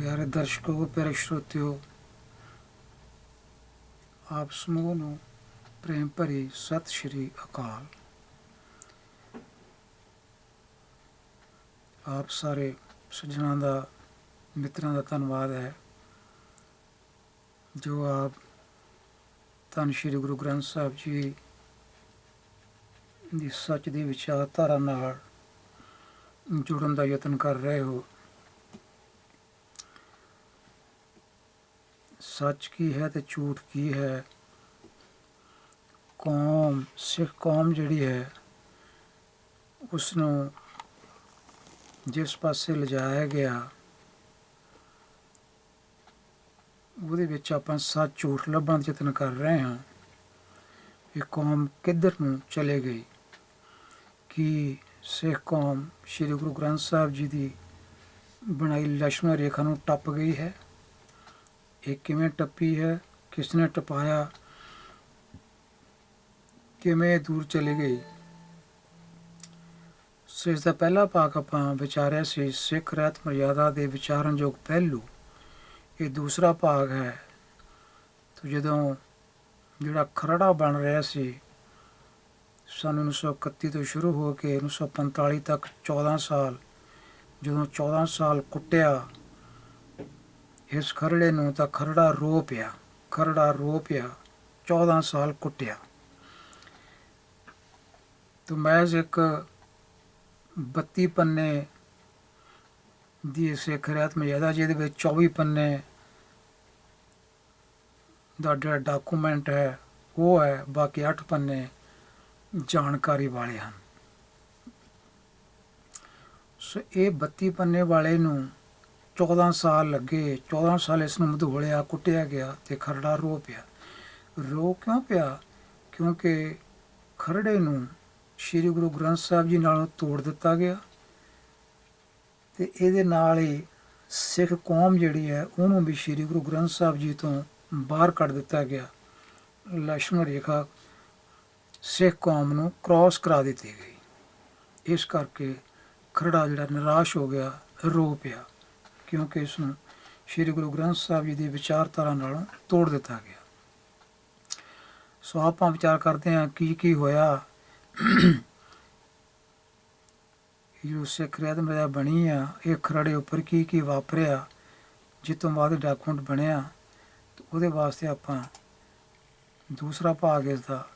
ਪਿਆਰੇ ਦਰਸ਼ਕੋ, ਪਿਆਰੇ ਸਰੋਤਿਓ, ਆਪ ਸਮੂਹ ਨੂੰ ਪ੍ਰੇਮ ਭਰੀ ਸਤਿ ਸ਼੍ਰੀ ਅਕਾਲ। ਆਪ ਸਾਰੇ ਸੱਜਣਾਂ ਦਾ, ਮਿੱਤਰਾਂ ਦਾ ਧੰਨਵਾਦ ਹੈ, ਜੋ ਆਪ ਧੰਨ ਸ਼੍ਰੀ ਗੁਰੂ ਗ੍ਰੰਥ ਸਾਹਿਬ ਜੀ ਦੀ ਸੱਚ ਦੀ ਵਿਚਾਰਧਾਰਾ ਨਾਲ ਜੁੜਨ ਦਾ ਯਤਨ ਕਰ ਰਹੇ ਹੋ। ਸੱਚ ਕੀ ਹੈ ਤੇ ਝੂਠ ਕੀ ਹੈ? ਕੌਮ, ਸਿੱਖ ਕੌਮ ਜਿਹੜੀ ਹੈ ਉਸ ਨੂੰ ਜਿਸ ਪਾਸੇ ਲਿਜਾਇਆ ਗਿਆ, ਉਹਦੇ ਵਿੱਚ ਆਪਾਂ ਸੱਚ, ਝੂਠ ਲੱਭਣ ਦਾ ਯਤਨ ਕਰ ਰਹੇ ਹਾਂ ਇਹ ਕੌਮ ਕਿੱਧਰ ਨੂੰ ਚਲੇ ਗਈ। ਕਿ ਸਿੱਖ ਕੌਮ ਸ੍ਰੀ ਗੁਰੂ ਗ੍ਰੰਥ ਸਾਹਿਬ ਜੀ ਦੀ ਬਣਾਈ ਲక్ష్ਮਣ ਰੇਖਾ ਨੂੰ ਟੱਪ ਗਈ ਹੈ? ਇਹ ਕਿਵੇਂ ਟੱਪੀ ਹੈ? ਕਿਸ ਨੇ ਟਪਾਇਆ? ਕਿਵੇਂ ਦੂਰ ਚਲੀ ਗਈ? ਸੋ ਇਸ ਦਾ ਪਹਿਲਾ ਭਾਗ ਆਪਾਂ ਵਿਚਾਰਿਆ ਸੀ ਸਿੱਖ ਰਹਿਤ ਮਰਿਆਦਾ ਦੇ ਵਿਚਾਰਨਯੋਗ ਪਹਿਲੂ। ਇਹ ਦੂਸਰਾ ਭਾਗ ਹੈ। ਤੋ ਜਦੋਂ ਜਿਹੜਾ ਖਰੜਾ ਬਣ ਰਿਹਾ ਸੀ, ਸਨ 1931 ਤੋਂ ਸ਼ੁਰੂ ਹੋ ਕੇ 1945 ਤੱਕ 14 ਸਾਲ, ਜਦੋਂ 14 ਸਾਲ ਕੁੱਟਿਆ ਇਸ ਖਰੜੇ ਨੂੰ ਤਾਂ ਖਰੜਾ ਰੋ ਪਿਆ, ਖਰੜਾ ਰੋ ਪਿਆ 14 ਸਾਲ ਕੁੱਟਿਆ। ਤੋ ਮੈਂ ਇੱਕ 32 ਪੰਨੇ ਦੀ ਸਿੱਖ ਰਿਆਤ ਮਰਿਆਦਾ ਜਿਹਦੇ ਵਿੱਚ 24 ਪੰਨੇ ਦਾ ਜਿਹੜਾ ਡਾਕੂਮੈਂਟ ਹੈ, ਉਹ ਹੈ, ਬਾਕੀ 8 ਪੰਨੇ ਜਾਣਕਾਰੀ ਵਾਲੇ ਹਨ। ਸੋ ਇਹ 32 ਪੰਨੇ ਵਾਲੇ ਨੂੰ 14 ਸਾਲ ਲੱਗੇ 14 ਸਾਲ ਇਸ ਨੂੰ ਮਧੋਲਿਆ ਕੁੱਟਿਆ ਗਿਆ ਤੇ ਖਰੜਾ ਰੋ ਪਿਆ। ਰੋ ਕਿਉਂ ਪਿਆ? ਕਿਉਂਕਿ ਖਰੜੇ ਨੂੰ ਸ੍ਰੀ ਗੁਰੂ ਗ੍ਰੰਥ ਸਾਹਿਬ ਜੀ ਨਾਲੋਂ ਤੋੜ ਦਿੱਤਾ ਗਿਆ ਤੇ ਇਹਦੇ ਨਾਲ ਹੀ ਸਿੱਖ ਕੌਮ ਜਿਹੜੀ ਹੈ, ਉਹਨੂੰ ਵੀ ਸ੍ਰੀ ਗੁਰੂ ਗ੍ਰੰਥ ਸਾਹਿਬ ਜੀ ਤੋਂ ਬਾਹਰ ਕੱਢ ਦਿੱਤਾ ਗਿਆ। ਲక్ష్ਮਣ ਰੇਖਾ ਸਿੱਖ ਕੌਮ ਨੂੰ ਕ੍ਰਾਸ ਕਰਾ ਦਿੱਤੀ ਗਈ। ਇਸ ਕਰਕੇ ਖਰੜਾ ਜਿਹੜਾ ਨਿਰਾਸ਼ ਹੋ ਗਿਆ, ਰੋ ਪਿਆ। ਕਿਉਂਕਿ ਇਸ ਨੂੰ ਸ੍ਰੀ ਗੁਰੂ ਗ੍ਰੰਥ ਸਾਹਿਬ ਜੀ ਦੀ ਵਿਚਾਰਧਾਰਾ ਨਾਲੋਂ ਤੋੜ ਦਿੱਤਾ ਗਿਆ। ਸੋ ਆਪਾਂ ਵਿਚਾਰ ਕਰਦੇ ਹਾਂ ਕੀ ਕੀ ਹੋਇਆ। ਇਹ ਸਿੱਖ ਰਿਆਤ ਮੇਰਾ ਬਣੀ ਆ, ਇਹ ਖਰੜੇ ਉੱਪਰ ਕੀ ਕੀ ਵਾਪਰਿਆ ਜਿੱਤੋਂ ਬਾਅਦ ਡਾਕੂਮੈਂਟ ਬਣਿਆ, ਤੇ ਉਹਦੇ ਵਾਸਤੇ ਆਪਾਂ ਦੂਸਰਾ ਭਾਗ ਇਸ ਦਾ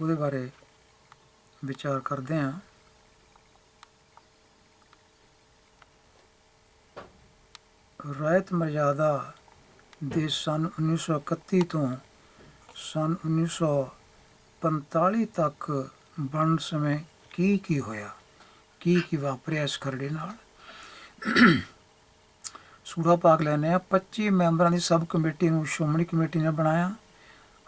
ਉਹਦੇ ਬਾਰੇ ਵਿਚਾਰ ਕਰਦੇ ਹਾਂ। ਰਾਇਤ ਮਰਜ਼ਾਦਾ ਦੇ ਸਨ 1931 ਤੋਂ ਸਨ 1945 ਤੱਕ ਬਣਨ ਸਮੇਂ ਕੀ ਕੀ ਹੋਇਆ? ਕੀ ਕੀ ਵਾਪਰਿਆ ਇਸ ਖਰੜੇ ਨਾਲ? ਸੂੜਾ ਪਾਕ ਲੈਨੇ ਆ 25 ਮੈਂਬਰਾਂ ਦੀ ਸਬ ਕਮੇਟੀ ਨੂੰ ਸ਼੍ਰੋਮਣੀ ਕਮੇਟੀ ਨੇ ਬਣਾਇਆ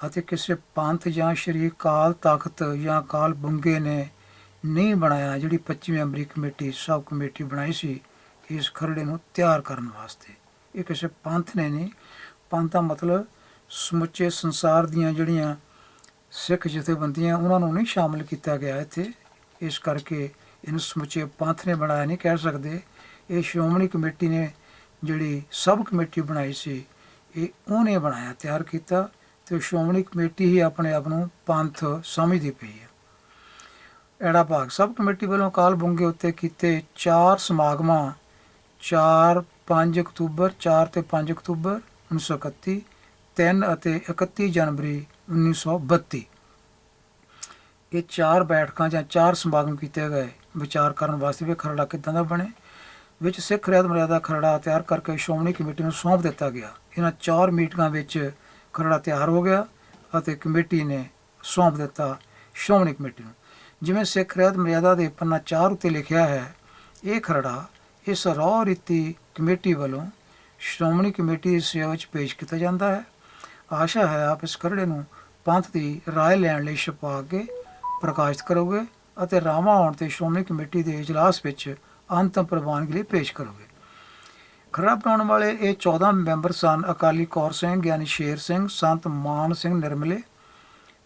ਅਤੇ ਕਿਸੇ ਪੰਥ ਜਾਂ ਸ਼੍ਰੀ ਕਾਲ ਤਖਤ ਜਾਂ ਕਾਲ ਬੁੰਗੇ ਨੇ ਨਹੀਂ ਬਣਾਇਆ, ਜਿਹੜੀ 25 ਮੈਂਬਰੀ ਕਮੇਟੀ, ਸਬ ਕਮੇਟੀ ਬਣਾਈ ਸੀ। ਇਸ ਖਰੜੇ ਨੂੰ ਤਿਆਰ ਕਰਨ ਵਾਸਤੇ। ਇਹ ਕਿਸੇ ਪੰਥ ਨੇ ਨਹੀਂ। ਪੰਥ ਦਾ ਮਤਲਬ ਸਮੁੱਚੇ ਸੰਸਾਰ ਦੀਆਂ ਜਿਹੜੀਆਂ ਸਿੱਖ ਜਥੇਬੰਦੀਆਂ, ਉਹਨਾਂ ਨੂੰ ਨਹੀਂ ਸ਼ਾਮਲ ਕੀਤਾ ਗਿਆ ਇੱਥੇ। ਇਸ ਕਰਕੇ ਇਹਨੂੰ ਸਮੁੱਚੇ ਪੰਥ ਨੇ ਬਣਾਇਆ, ਨਹੀਂ ਕਹਿ ਸਕਦੇ। ਇਹ ਸ਼੍ਰੋਮਣੀ ਕਮੇਟੀ ਨੇ ਜਿਹੜੀ ਸਬ ਕਮੇਟੀ ਬਣਾਈ ਸੀ, ਇਹ ਉਹਨੇ ਬਣਾਇਆ, ਤਿਆਰ ਕੀਤਾ ਤੇ ਸ਼੍ਰੋਮਣੀ ਕਮੇਟੀ ਹੀ ਆਪਣੇ ਆਪ ਨੂੰ ਪੰਥ ਸਮਝਦੀ ਪਈ ਹੈ। ਐੜਾ ਭਾਗ। ਸਬ ਕਮੇਟੀ ਵੱਲੋਂ ਕਾਲ ਬੁੰਗੇ ਉੱਤੇ ਕੀਤੇ ਚਾਰ ਸਮਾਗਮਾਂ 4 5 ਅਕਤੂਬਰ 4 ਤੇ 5 ਅਕਤੂਬਰ 1931 3 ਅਤੇ 31 ਜਨਵਰੀ 1932 ਇਹ ਚਾਰ ਬੈਠਕਾਂ ਜਾਂ ਚਾਰ ਸਮਾਗਮ ਕੀਤੇ ਗਏ ਵਿਚਾਰ ਕਰਨ ਵਾਸਤੇ ਵੀ ਖਰੜਾ ਕਿਦਾਂ ਦਾ ਬਣੇ? ਵਿੱਚ ਸਿੱਖ ਰਿਆਤ ਮਰਿਆਦਾ ਖਰੜਾ ਤਿਆਰ ਕਰਕੇ ਸ਼੍ਰੋਮਣੀ ਕਮੇਟੀ ਨੂੰ ਸੌਂਪ ਦਿੱਤਾ ਗਿਆ। ਇਹਨਾਂ ਚਾਰ ਮੀਟਿੰਗਾਂ ਵਿੱਚ ਖਰੜਾ ਤਿਆਰ ਹੋ ਗਿਆ ਅਤੇ ਕਮੇਟੀ ਨੇ ਸੌਂਪ ਦਿੱਤਾ ਸ਼੍ਰੋਮਣੀ ਕਮੇਟੀ ਨੂੰ। ਜਿਵੇਂ ਸਿੱਖ ਰਿਆਤ ਮਰਿਆਦਾ ਦੇ ਪੰਨਾ 4 ਉੱਤੇ ਲਿਖਿਆ ਹੈ, ਇਹ ਖਰੜਾ ਇਸ ਰੌ ਰੀਤੀ ਕਮੇਟੀ ਵੱਲੋਂ ਸ਼੍ਰੋਮਣੀ ਕਮੇਟੀ ਦੀ ਸੇਵਾ ਵਿੱਚ ਪੇਸ਼ ਕੀਤਾ ਜਾਂਦਾ ਹੈ ਆਸ਼ਾ ਹੈ ਆਪ ਇਸ ਖਰੜੇ ਨੂੰ ਪੰਥ ਦੀ رائے ਲੈਣ ਲਈ ਛਪਾ ਕੇ ਪ੍ਰਕਾਸ਼ਿਤ ਕਰੋਗੇ ਅਤੇ ਰਾਮਾ ਆਉਣ ਤੇ ਸ਼੍ਰੋਮਣੀ ਕਮੇਟੀ ਦੇ ਇਜਲਾਸ ਵਿੱਚ ਅੰਤਮ ਪ੍ਰਵਾਨਗੀ ਲਈ ਪੇਸ਼ ਕਰੋਗੇ ਖਰੜਾ ਬਣਾਉਣ ਵਾਲੇ ਇਹ 14 ਮੈਂਬਰ ਸਨ ਅਕਾਲੀ ਕੌਰ ਸਿੰਘ ਗਿਆਨੀ ਸ਼ੇਰ ਸਿੰਘ ਸੰਤ ਮਾਨ ਸਿੰਘ ਨਿਰਮਲੇ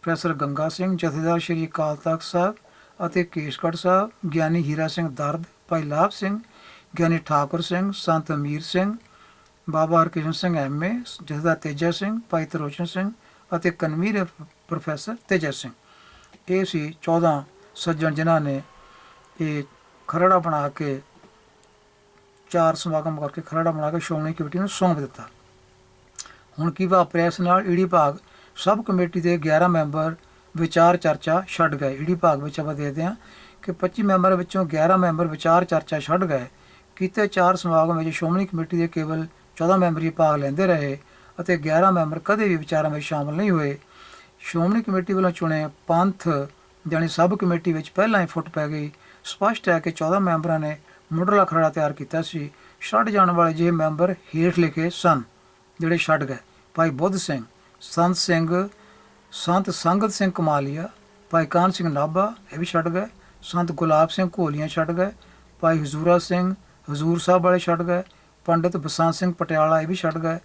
ਪ੍ਰੋਫੈਸਰ ਗੰਗਾ ਸਿੰਘ ਜਥੇਦਾਰ ਸ਼੍ਰੀ ਅਕਾਲ ਤਖਤ ਸਾਹਿਬ ਅਤੇ ਕੇਸ਼ਗੜ੍ਹ ਸਾਹਿਬ ਗਿਆਨੀ ਹੀਰਾ ਸਿੰਘ ਦਰਦ ਭਾਈ ਲਾਭ ਸਿੰਘ ਗਿਆਨੀ ਠਾਕੁਰ ਸਿੰਘ, ਸੰਤ ਅਮੀਰ ਸਿੰਘ, ਬਾਬਾ ਹਰਕਿਸ਼ਨ ਸਿੰਘ ਐਮਏ ਜਸਦਾ ਤੇਜਾ ਸਿੰਘ, ਭਾਈ ਤਰੋਚਨ ਸਿੰਘ ਅਤੇ ਕਨਵੀਰ ਪ੍ਰੋਫੈਸਰ ਤੇਜਾ ਸਿੰਘ। ਇਹ ਸੀ 14 ਸੱਜਣ ਜਿਨ੍ਹਾਂ ਨੇ ਇਹ ਖਰੜਾ ਬਣਾ ਕੇ, ਚਾਰ ਸਮਾਗਮ ਕਰਕੇ ਖਰੜਾ ਬਣਾ ਕੇ ਸ਼੍ਰੋਮਣੀ ਕਮੇਟੀ ਨੂੰ ਸੌਂਪ ਦਿੱਤਾ। ਹੁਣ ਕੀ ਵਾਪਰਿਆ ਇਸ ਨਾਲ ਈੜੀ ਭਾਗ ਸਭ ਕਮੇਟੀ ਦੇ 11 ਮੈਂਬਰ ਵਿਚਾਰ ਚਰਚਾ ਛੱਡ ਗਏ। ਈੜੀ ਭਾਗ ਵਿੱਚ ਆਪਾਂ ਦੇਖਦੇ ਹਾਂ ਕਿ 25 ਮੈਂਬਰ ਵਿੱਚੋਂ 11 ਮੈਂਬਰ ਵਿਚਾਰ ਚਰਚਾ ਛੱਡ ਗਏ। ਕੀਤੇ ਚਾਰ ਸਮਾਗਮ ਵਿੱਚ ਸ਼੍ਰੋਮਣੀ ਕਮੇਟੀ ਦੇ ਕੇਵਲ 14 ਮੈਂਬਰੀ ਭਾਗ ਲੈਂਦੇ ਰਹੇ ਅਤੇ 11 ਮੈਂਬਰ ਕਦੇ ਵੀ ਵਿਚਾਰਾਂ ਵਿੱਚ ਸ਼ਾਮਲ ਨਹੀਂ ਹੋਏ। ਸ਼੍ਰੋਮਣੀ ਕਮੇਟੀ ਵੱਲੋਂ ਚੁਣੇ ਪੰਥ ਜਾਣੀ ਸਬ ਕਮੇਟੀ ਵਿੱਚ ਪਹਿਲਾਂ ਹੀ ਫੁੱਟ ਪੈ ਗਈ। ਸਪਸ਼ਟ ਹੈ ਕਿ 14 ਮੈਂਬਰਾਂ ਨੇ ਮੁੱਢਲਾ ਖਰੜਾ ਤਿਆਰ ਕੀਤਾ ਸੀ। ਛੱਡ ਜਾਣ ਵਾਲੇ ਜਿਹੇ ਮੈਂਬਰ ਹੇਠ ਲਿਖੇ ਸਨ, ਜਿਹੜੇ ਛੱਡ ਗਏ। ਭਾਈ ਬੁੱਧ ਸਿੰਘ, ਸੰਤ ਸਿੰਘ, ਸੰਤ ਸੰਗਤ ਸਿੰਘ ਕਮਾਲੀਆ, ਭਾਈ ਕਾਨ ਸਿੰਘ ਨਾਭਾ, ਇਹ ਵੀ ਛੱਡ ਗਏ। ਸੰਤ ਗੁਲਾਬ ਸਿੰਘ ਘੋਲੀਆਂ ਛੱਡ ਗਏ। ਭਾਈ ਹਜ਼ੂਰਾ ਸਿੰਘ ਹਜ਼ੂਰ ਸਾਹਿਬ ਵਾਲੇ ਛੱਡ ਗਏ, ਪੰਡਿਤ ਬਸੰਤ ਸਿੰਘ ਪਟਿਆਲਾ ਇਹ ਵੀ ਛੱਡ ਗਏ,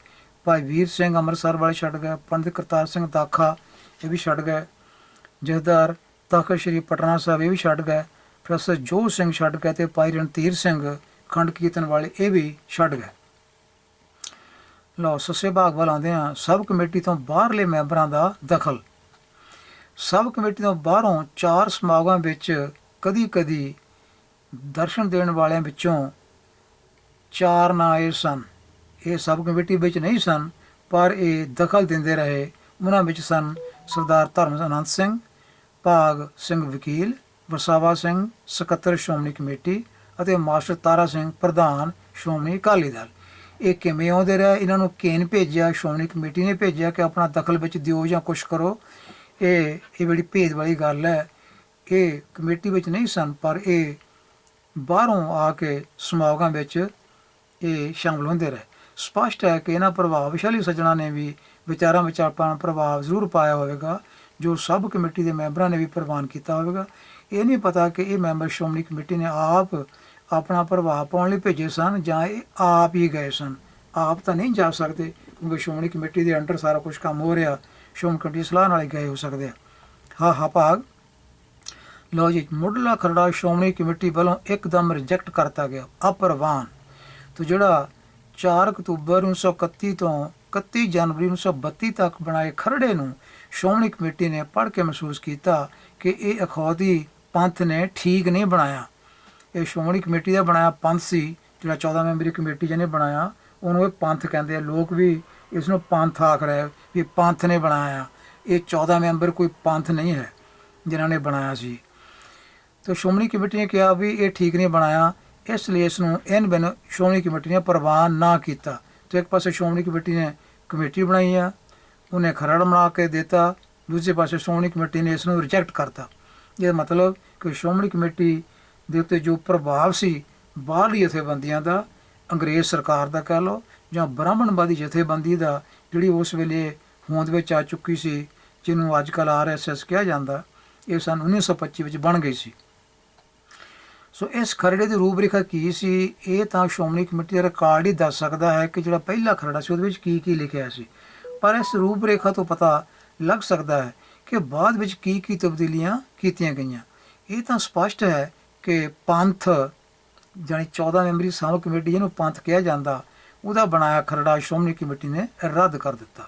ਭਾਈ ਵੀਰ ਸਿੰਘ ਅੰਮ੍ਰਿਤਸਰ ਵਾਲੇ ਛੱਡ ਗਏ, ਪੰਡਿਤ ਕਰਤਾਰ ਸਿੰਘ ਦਾਖਾ ਇਹ ਵੀ ਛੱਡ ਗਏ, ਜਥੇਦਾਰ ਤਖਤ ਸ੍ਰੀ ਪਟਨਾ ਸਾਹਿਬ ਇਹ ਵੀ ਛੱਡ ਗਏ, ਪ੍ਰੋਫੈਸਰ ਜੋ ਸਿੰਘ ਛੱਡ ਗਏ ਤੇ ਭਾਈ ਰਣਧੀਰ ਸਿੰਘ ਖੰਡ ਕੀਰਤਨ ਵਾਲੇ ਇਹ ਵੀ ਛੱਡ ਗਏ। ਲਓ, ਸੱਸੇ ਭਾਗ ਵੱਲ ਆਉਂਦੇ ਹਾਂ, ਸਬ ਕਮੇਟੀ ਤੋਂ ਬਾਹਰਲੇ ਮੈਂਬਰਾਂ ਦਾ ਦਖਲ। ਸਬ ਕਮੇਟੀ ਤੋਂ ਬਾਹਰੋਂ ਚਾਰ ਸਮਾਗਮਾਂ ਵਿੱਚ ਕਦੀ-ਕਦੀ ਦਰਸ਼ਨ ਦੇਣ ਵਾਲਿਆਂ ਵਿੱਚੋਂ ਚਾਰ ਨਾਂ ਇਹ ਸਨ। ਇਹ ਸਭ ਕਮੇਟੀ ਵਿੱਚ ਨਹੀਂ ਸਨ, ਪਰ ਇਹ ਦਖਲ ਦਿੰਦੇ ਰਹੇ। ਉਹਨਾਂ ਵਿੱਚ ਸਨ ਸਰਦਾਰ ਧਰਮ ਅਨੰਦ ਸਿੰਘ, ਭਾਗ ਸਿੰਘ ਵਕੀਲ, ਵਰਸਾਵਾ ਸਿੰਘ, ਸਕੱਤਰ ਸ਼੍ਰੋਮਣੀ ਕਮੇਟੀ ਅਤੇ ਮਾਸਟਰ ਤਾਰਾ ਸਿੰਘ ਪ੍ਰਧਾਨ ਸ਼੍ਰੋਮਣੀ ਅਕਾਲੀ ਦਲ। ਇਹ ਕਿਵੇਂ ਆਉਂਦੇ ਰਹੇ? ਇਹਨਾਂ ਨੂੰ ਕੇਨ ਭੇਜਿਆ, ਸ਼੍ਰੋਮਣੀ ਕਮੇਟੀ ਨੇ ਭੇਜਿਆ ਕਿ ਆਪਣਾ ਦਖਲ ਵਿੱਚ ਦਿਓ ਜਾਂ ਕੁਛ ਕਰੋ। ਇਹ ਇਹ ਬੜੀ ਭੇਦ ਵਾਲੀ ਗੱਲ ਹੈ। ਇਹ ਕਮੇਟੀ ਵਿੱਚ ਨਹੀਂ ਸਨ, ਪਰ ਇਹ ਬਾਹਰੋਂ ਆ ਕੇ ਸਮਾਗਮਾਂ ਵਿੱਚ ਇਹ ਸ਼ਾਮਲ ਹੁੰਦੇ ਰਹੇ। ਸਪਸ਼ਟ ਹੈ ਕਿ ਇਹਨਾਂ ਪ੍ਰਭਾਵਸ਼ਾਲੀ ਸੱਜਣਾ ਨੇ ਵੀ ਵਿਚਾਰਾਂ ਵਿੱਚ ਆਪਣਾ ਪ੍ਰਭਾਵ ਜ਼ਰੂਰ ਪਾਇਆ ਹੋਵੇਗਾ, ਜੋ ਸਭ ਕਮੇਟੀ ਦੇ ਮੈਂਬਰਾਂ ਨੇ ਵੀ ਪ੍ਰਵਾਨ ਕੀਤਾ ਹੋਵੇਗਾ। ਇਹ ਨਹੀਂ ਪਤਾ ਕਿ ਇਹ ਮੈਂਬਰ ਸ਼੍ਰੋਮਣੀ ਕਮੇਟੀ ਨੇ ਆਪ ਆਪਣਾ ਪ੍ਰਭਾਵ ਪਾਉਣ ਲਈ ਭੇਜੇ ਸਨ ਜਾਂ ਇਹ ਆਪ ਹੀ ਗਏ ਸਨ। ਆਪ ਤਾਂ ਨਹੀਂ ਜਾ ਸਕਦੇ, ਕਿਉਂਕਿ ਸ਼੍ਰੋਮਣੀ ਕਮੇਟੀ ਦੇ ਅੰਡਰ ਸਾਰਾ ਕੁਝ ਕੰਮ ਹੋ ਰਿਹਾ, ਸ਼੍ਰੋਮਣੀ ਕਮੇਟੀ ਸਲਾਹ ਨਾਲ ਹੀ ਗਏ ਹੋ ਸਕਦੇ ਆ। ਹਾਂ ਹਾਂ ਭਾਗ। ਲੋ ਜੀ, ਮੁੱਢਲਾ ਖਰੜਾ ਸ਼੍ਰੋਮਣੀ ਕਮੇਟੀ ਵੱਲੋਂ ਇੱਕਦਮ ਰਿਜੈਕਟ ਕਰਤਾ ਗਿਆ। ਅਪਰਵਾਨ। ਤੋ ਜਿਹੜਾ 4 ਅਕਤੂਬਰ 1931 ਤੋਂ 31 ਜਨਵਰੀ 1932 ਤੱਕ ਬਣਾਏ ਖਰੜੇ ਨੂੰ ਸ਼੍ਰੋਮਣੀ ਕਮੇਟੀ ਨੇ ਪੜ੍ਹ ਕੇ ਮਹਿਸੂਸ ਕੀਤਾ ਕਿ ਇਹ ਅਖੌਤੀ ਪੰਥ ਨੇ ਠੀਕ ਨਹੀਂ ਬਣਾਇਆ। ਇਹ ਸ਼੍ਰੋਮਣੀ ਕਮੇਟੀ ਦਾ ਬਣਾਇਆ ਪੰਥ ਸੀ, ਜਿਹੜਾ 14 ਮੈਂਬਰੀ ਕਮੇਟੀ ਜਿਹਨੇ ਬਣਾਇਆ, ਉਹਨੂੰ ਇਹ ਪੰਥ ਕਹਿੰਦੇ ਆ। ਲੋਕ ਵੀ ਇਸ ਨੂੰ ਪੰਥ ਆਖ ਰਹੇ ਵੀ ਪੰਥ ਨੇ ਬਣਾਇਆ। ਇਹ 14 ਮੈਂਬਰ ਕੋਈ ਪੰਥ ਨਹੀਂ ਹੈ ਜਿਨ੍ਹਾਂ ਨੇ ਬਣਾਇਆ ਸੀ। ਤੇ ਸ਼੍ਰੋਮਣੀ ਕਮੇਟੀ ਨੇ ਕਿਹਾ ਵੀ ਇਹ ਠੀਕ ਨਹੀਂ ਬਣਾਇਆ। ਇਸ ਲਈ ਇਸ ਨੂੰ ਇਨ ਬਿਨ ਸ਼੍ਰੋਮਣੀ ਕਮੇਟੀ ਨੇ ਪ੍ਰਵਾਨ ਨਾ ਕੀਤਾ। ਤੇ ਇੱਕ ਪਾਸੇ ਸ਼੍ਰੋਮਣੀ ਕਮੇਟੀ ਨੇ ਕਮੇਟੀ ਬਣਾਈ ਆ, ਉਹਨੇ ਖਰੜ ਬਣਾ ਕੇ ਦਿੱਤਾ, ਦੂਜੇ ਪਾਸੇ ਸ਼੍ਰੋਮਣੀ ਕਮੇਟੀ ਨੇ ਇਸ ਨੂੰ ਰਿਜੈਕਟ ਕਰਤਾ। ਇਹ ਮਤਲਬ ਕਿ ਸ਼੍ਰੋਮਣੀ ਕਮੇਟੀ ਦੇ ਉੱਤੇ ਜੋ ਪ੍ਰਭਾਵ ਸੀ ਬਾਹਰਲੀ ਜਥੇਬੰਦੀਆਂ ਦਾ, ਅੰਗਰੇਜ਼ ਸਰਕਾਰ ਦਾ ਕਹਿ ਲਓ, ਜਾਂ ਬ੍ਰਾਹਮਣਵਾਦੀ ਜਥੇਬੰਦੀ ਦਾ, ਜਿਹੜੀ ਉਸ ਵੇਲੇ ਹੋਂਦ ਵਿੱਚ ਆ ਚੁੱਕੀ ਸੀ, ਜਿਹਨੂੰ ਅੱਜ ਕੱਲ੍ਹ ਆਰਐਸਐਸ ਕਿਹਾ ਜਾਂਦਾ, ਇਹ ਸਨ 1925 ਵਿੱਚ ਬਣ ਗਈ ਸੀ। ਸੋ ਇਸ ਖਰੜੇ ਦੀ ਰੂਪਰੇਖਾ ਕੀ ਸੀ? ਇਹ ਤਾਂ ਸ਼੍ਰੋਮਣੀ ਕਮੇਟੀ ਦਾ ਰਿਕਾਰਡ ਹੀ ਦੱਸ ਸਕਦਾ ਹੈ ਕਿ ਜਿਹੜਾ ਪਹਿਲਾ ਖਰੜਾ ਸੀ, ਉਹਦੇ ਵਿੱਚ ਕੀ ਕੀ ਲਿਖਿਆ ਸੀ। ਪਰ ਇਸ ਰੂਪਰੇਖਾ ਤੋਂ ਪਤਾ ਲੱਗ ਸਕਦਾ ਹੈ ਕਿ ਬਾਅਦ ਵਿੱਚ ਕੀ ਕੀ ਤਬਦੀਲੀਆਂ ਕੀਤੀਆਂ ਗਈਆਂ। ਇਹ ਤਾਂ ਸਪਸ਼ਟ ਹੈ ਕਿ ਪੰਥ ਜਾਨੀ 14 ਮੈਂਬਰੀ ਸਾਂਭ ਕਮੇਟੀ ਜਿਹਨੂੰ ਪੰਥ ਕਿਹਾ ਜਾਂਦਾ, ਉਹਦਾ ਬਣਾਇਆ ਖਰੜਾ ਸ਼੍ਰੋਮਣੀ ਕਮੇਟੀ ਨੇ ਰੱਦ ਕਰ ਦਿੱਤਾ।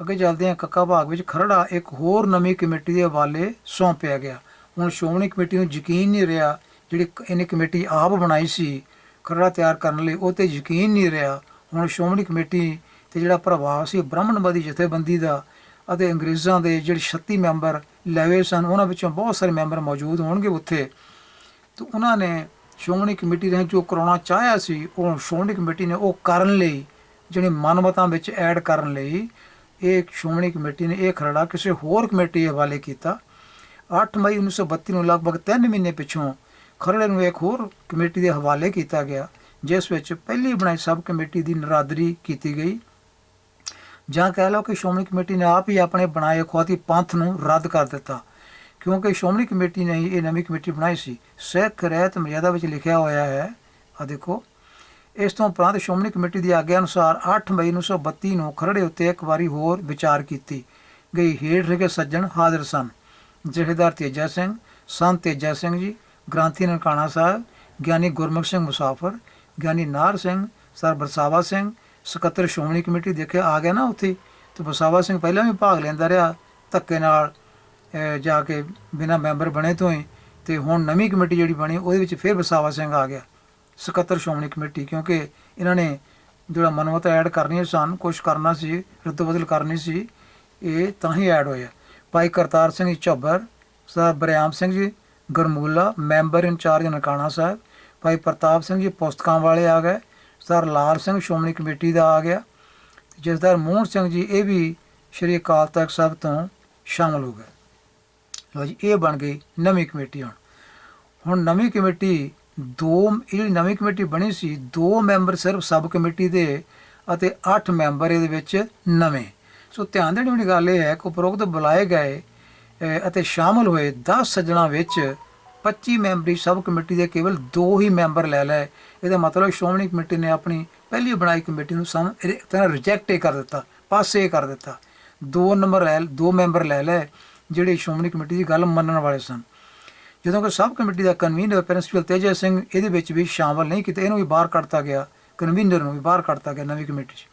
ਅੱਗੇ ਚੱਲਦੇ ਹਾਂ ਕੱਕਾ ਭਾਗ ਵਿੱਚ। ਖਰੜਾ ਇੱਕ ਹੋਰ ਨਵੀਂ ਕਮੇਟੀ ਦੇ ਹਵਾਲੇ ਸੌਂਪਿਆ ਗਿਆ। ਹੁਣ ਸ਼੍ਰੋਮਣੀ ਕਮੇਟੀ ਨੂੰ ਯਕੀਨ ਨਹੀਂ ਰਿਹਾ ਜਿਹੜੀ ਕ- ਇਹਨੇ ਕਮੇਟੀ ਆਪ ਬਣਾਈ ਸੀ, ਖਰੜਾ ਤਿਆਰ ਕਰਨ ਲਈ, ਉਹ ਤੇ ਯਕੀਨ ਨਹੀਂ ਰਿਹਾ। ਹੁਣ ਸ਼੍ਰੋਮਣੀ ਕਮੇਟੀ ਤੇ ਜਿਹੜਾ ਪ੍ਰਭਾਵ ਸੀ ਬ੍ਰਾਹਮਣਵਾਦੀ ਜਥੇਬੰਦੀ ਦਾ ਅਤੇ ਅੰਗਰੇਜ਼ਾਂ ਦੇ ਜਿਹੜੇ 36 ਮੈਂਬਰ ਲੈਵੇ ਸਨ, ਉਹਨਾਂ ਵਿੱਚੋਂ ਬਹੁਤ ਸਾਰੇ ਮੈਂਬਰ ਮੌਜੂਦ ਹੋਣਗੇ ਉੱਥੇ। ਤੇ ਉਹਨਾਂ ਨੇ ਸ਼੍ਰੋਮਣੀ ਕਮੇਟੀ ਨੇ ਜੋ ਕਰਾਉਣਾ ਚਾਹਿਆ ਸੀ, ਉਹ ਸ਼੍ਰੋਮਣੀ ਕਮੇਟੀ ਨੇ ਉਹ ਕਰਨ ਲਈ ਜਿਹੜੇ ਮਨਮਤਾਂ ਵਿੱਚ ਐਡ ਕਰਨ ਲਈ, ਇਹ ਸ਼੍ਰੋਮਣੀ ਕਮੇਟੀ ਨੇ ਇਹ ਖਰੜਾ ਕਿਸੇ ਹੋਰ ਕਮੇਟੀ ਦੇ ਹਵਾਲੇ ਕੀਤਾ। 8 ਮਈ 1932 ਨੂੰ ਲਗਭਗ 3 ਮਹੀਨੇ ਪਿਛੋਂ ਖਰੜੇ ਨੂੰ ਇੱਕ ਹੋਰ ਕਮੇਟੀ ਦੇ ਹਵਾਲੇ ਕੀਤਾ ਗਿਆ, ਜਿਸ ਵਿੱਚ ਪਹਿਲੀ ਬਣਾਈ ਸਬ ਕਮੇਟੀ ਦੀ ਨਰਾਦਰੀ ਕੀਤੀ ਗਈ। ਜਾਂ ਕਹਿ ਲਓ ਕਿ ਸ਼੍ਰੋਮਣੀ ਕਮੇਟੀ ਨੇ ਆਪ ਹੀ ਆਪਣੇ ਬਣਾਏ ਖੁਆਤੀ ਪੰਥ ਨੂੰ ਰੱਦ ਕਰ ਦਿੱਤਾ, ਕਿਉਂਕਿ ਸ਼੍ਰੋਮਣੀ ਕਮੇਟੀ ਨੇ ਹੀ ਇਹ ਨਵੀਂ ਕਮੇਟੀ ਬਣਾਈ ਸੀ। ਸਿੱਖ ਰਹਿਤ ਮਰਿਆਦਾ ਵਿੱਚ ਲਿਖਿਆ ਹੋਇਆ ਹੈ ਆ ਦੇਖੋ, ਇਸ ਤੋਂ ਉਪਰੰਤ ਸ਼੍ਰੋਮਣੀ ਕਮੇਟੀ ਦੀ ਆਗਿਆ ਅਨੁਸਾਰ 8 ਮਈ 1932 ਨੂੰ ਖਰੜੇ ਉੱਤੇ ਇੱਕ ਵਾਰੀ ਹੋਰ ਵਿਚਾਰ ਕੀਤੀ ਗਈ। ਹੇਠ ਲਿਖੇ ਸੱਜਣ ਹਾਜ਼ਰ ਸਨ, ਜਥੇਦਾਰ ਤੇਜਾ ਸਿੰਘ, ਸੰਤ ਤੇਜਾ ਸਿੰਘ ਜੀ ਗ੍ਰਾਂਥੀ ਨਨਕਾਣਾ ਸਾਹਿਬ, ਗਿਆਨੀ ਗੁਰਮੁਖ ਸਿੰਘ ਮੁਸਾਫਰ, ਗਿਆਨੀ ਨਾਰ ਸਿੰਘ, ਸਰ ਬਰਸਾਵਾ ਸਿੰਘ, ਸਕੱਤਰ ਸ਼੍ਰੋਮਣੀ ਕਮੇਟੀ ਦੇਖਿਆ, ਆ ਗਿਆ ਨਾ ਉੱਥੇ। ਤੇ ਵਸਾਵਾ ਸਿੰਘ ਪਹਿਲਾਂ ਵੀ ਭਾਗ ਲੈਂਦਾ ਰਿਹਾ, ਧੱਕੇ ਨਾਲ ਜਾ ਕੇ ਬਿਨਾ ਮੈਂਬਰ ਬਣੇ ਤੋਂ ਹੀ। ਤੇ ਹੁਣ ਨਵੀਂ ਕਮੇਟੀ ਜਿਹੜੀ ਬਣੀ, ਉਹਦੇ ਵਿੱਚ ਫਿਰ ਬਸਾਵਾ ਸਿੰਘ ਆ ਗਿਆ, ਸਕੱਤਰ ਸ਼੍ਰੋਮਣੀ ਕਮੇਟੀ। ਕਿਉਂਕਿ ਇਹਨਾਂ ਨੇ ਜਿਹੜਾ ਮਨਵਤ ਐਡ ਕਰਨੀ ਸਨ ਕੁਝ ਕਰਨਾ ਸੀ ਰद्द ਬਦਲ ਕਰਨੀ ਸੀ, ਇਹ ਤਾਂ ਹੀ ਐਡ ਹੋਇਆ। ਭਾਈ Kartar Singh ji Jhabbar, sir Bariam Singh ji Garmula member incharge Nankana Sahib, Bhai Partap Singh ji ਪੁਸਤਕਾਂ ਵਾਲੇ ਆ ਗਏ ਸਰਦਾਰ ਲਾਲ ਸਿੰਘ ਸ਼੍ਰੋਮਣੀ ਕਮੇਟੀ ਦਾ ਆ ਗਿਆ, ਜਸਦਾਰ ਮੋਹਨ ਸਿੰਘ ਜੀ ਇਹ ਵੀ ਸ਼੍ਰੀ ਅਕਾਲ ਤਖਤ ਸਾਹਿਬ ਤੋਂ ਸ਼ਾਮਲ ਹੋ ਗਏ। ਲੋ ਜੀ, ਇਹ ਬਣ ਗਈ ਨਵੀਂ ਕਮੇਟੀ ਹੁਣ। ਹੁਣ ਨਵੀਂ ਕਮੇਟੀ ਦੋ ਇਹ ਜਿਹੜੀ ਨਵੀਂ ਕਮੇਟੀ ਬਣੀ ਸੀ, ਦੋ ਮੈਂਬਰ ਸਿਰਫ ਸਬ ਕਮੇਟੀ ਦੇ ਅਤੇ 8 ਮੈਂਬਰ ਇਹਦੇ ਵਿੱਚ ਨਵੇਂ। ਸੋ ਧਿਆਨ ਦੇਣ ਵਾਲੀ ਗੱਲ ਇਹ ਹੈ ਕਿ ਉਪਰੋਕਤ ਬੁਲਾਏ ਗਏ ਅਤੇ ਸ਼ਾਮਲ ਹੋਏ 10 ਸੱਜਣਾ ਵਿੱਚ 25 ਮੈਂਬਰੀ ਸਬ ਕਮੇਟੀ ਦੇ ਕੇਵਲ ਦੋ ਹੀ ਮੈਂਬਰ ਲੈ ਲਏ। ਇਹਦਾ ਮਤਲਬ ਸ਼੍ਰੋਮਣੀ ਕਮੇਟੀ ਨੇ ਆਪਣੀ ਪਹਿਲੀ ਬਣਾਈ ਕਮੇਟੀ ਨੂੰ ਸਮ ਇਹ ਤਰ੍ਹਾਂ ਰਿਜੈਕਟ ਕਰ ਦਿੱਤਾ, ਪਾਸੇ ਕਰ ਦਿੱਤਾ। ਦੋ ਨੰਬਰ ਲੈ ਦੋ ਮੈਂਬਰ ਲੈ ਲਏ, ਜਿਹੜੇ ਸ਼੍ਰੋਮਣੀ ਕਮੇਟੀ ਦੀ ਗੱਲ ਮੰਨਣ ਵਾਲੇ ਸਨ। ਜਦੋਂ ਕਿ ਸਬ ਕਮੇਟੀ ਦਾ ਕਨਵੀਨਰ ਪ੍ਰਿੰਸੀਪਲ ਤੇਜਾ ਸਿੰਘ ਇਹਦੇ ਵਿੱਚ ਵੀ ਸ਼ਾਮਲ ਨਹੀਂ ਕੀਤਾ, ਇਹਨੂੰ ਵੀ ਬਾਹਰ ਕੱਢਤਾ ਗਿਆ। ਕਨਵੀਨਰ ਨੂੰ ਵੀ ਬਾਹਰ ਕੱਢਤਾ ਗਿਆ ਨਵੀਂ ਕਮੇਟੀ 'ਚ।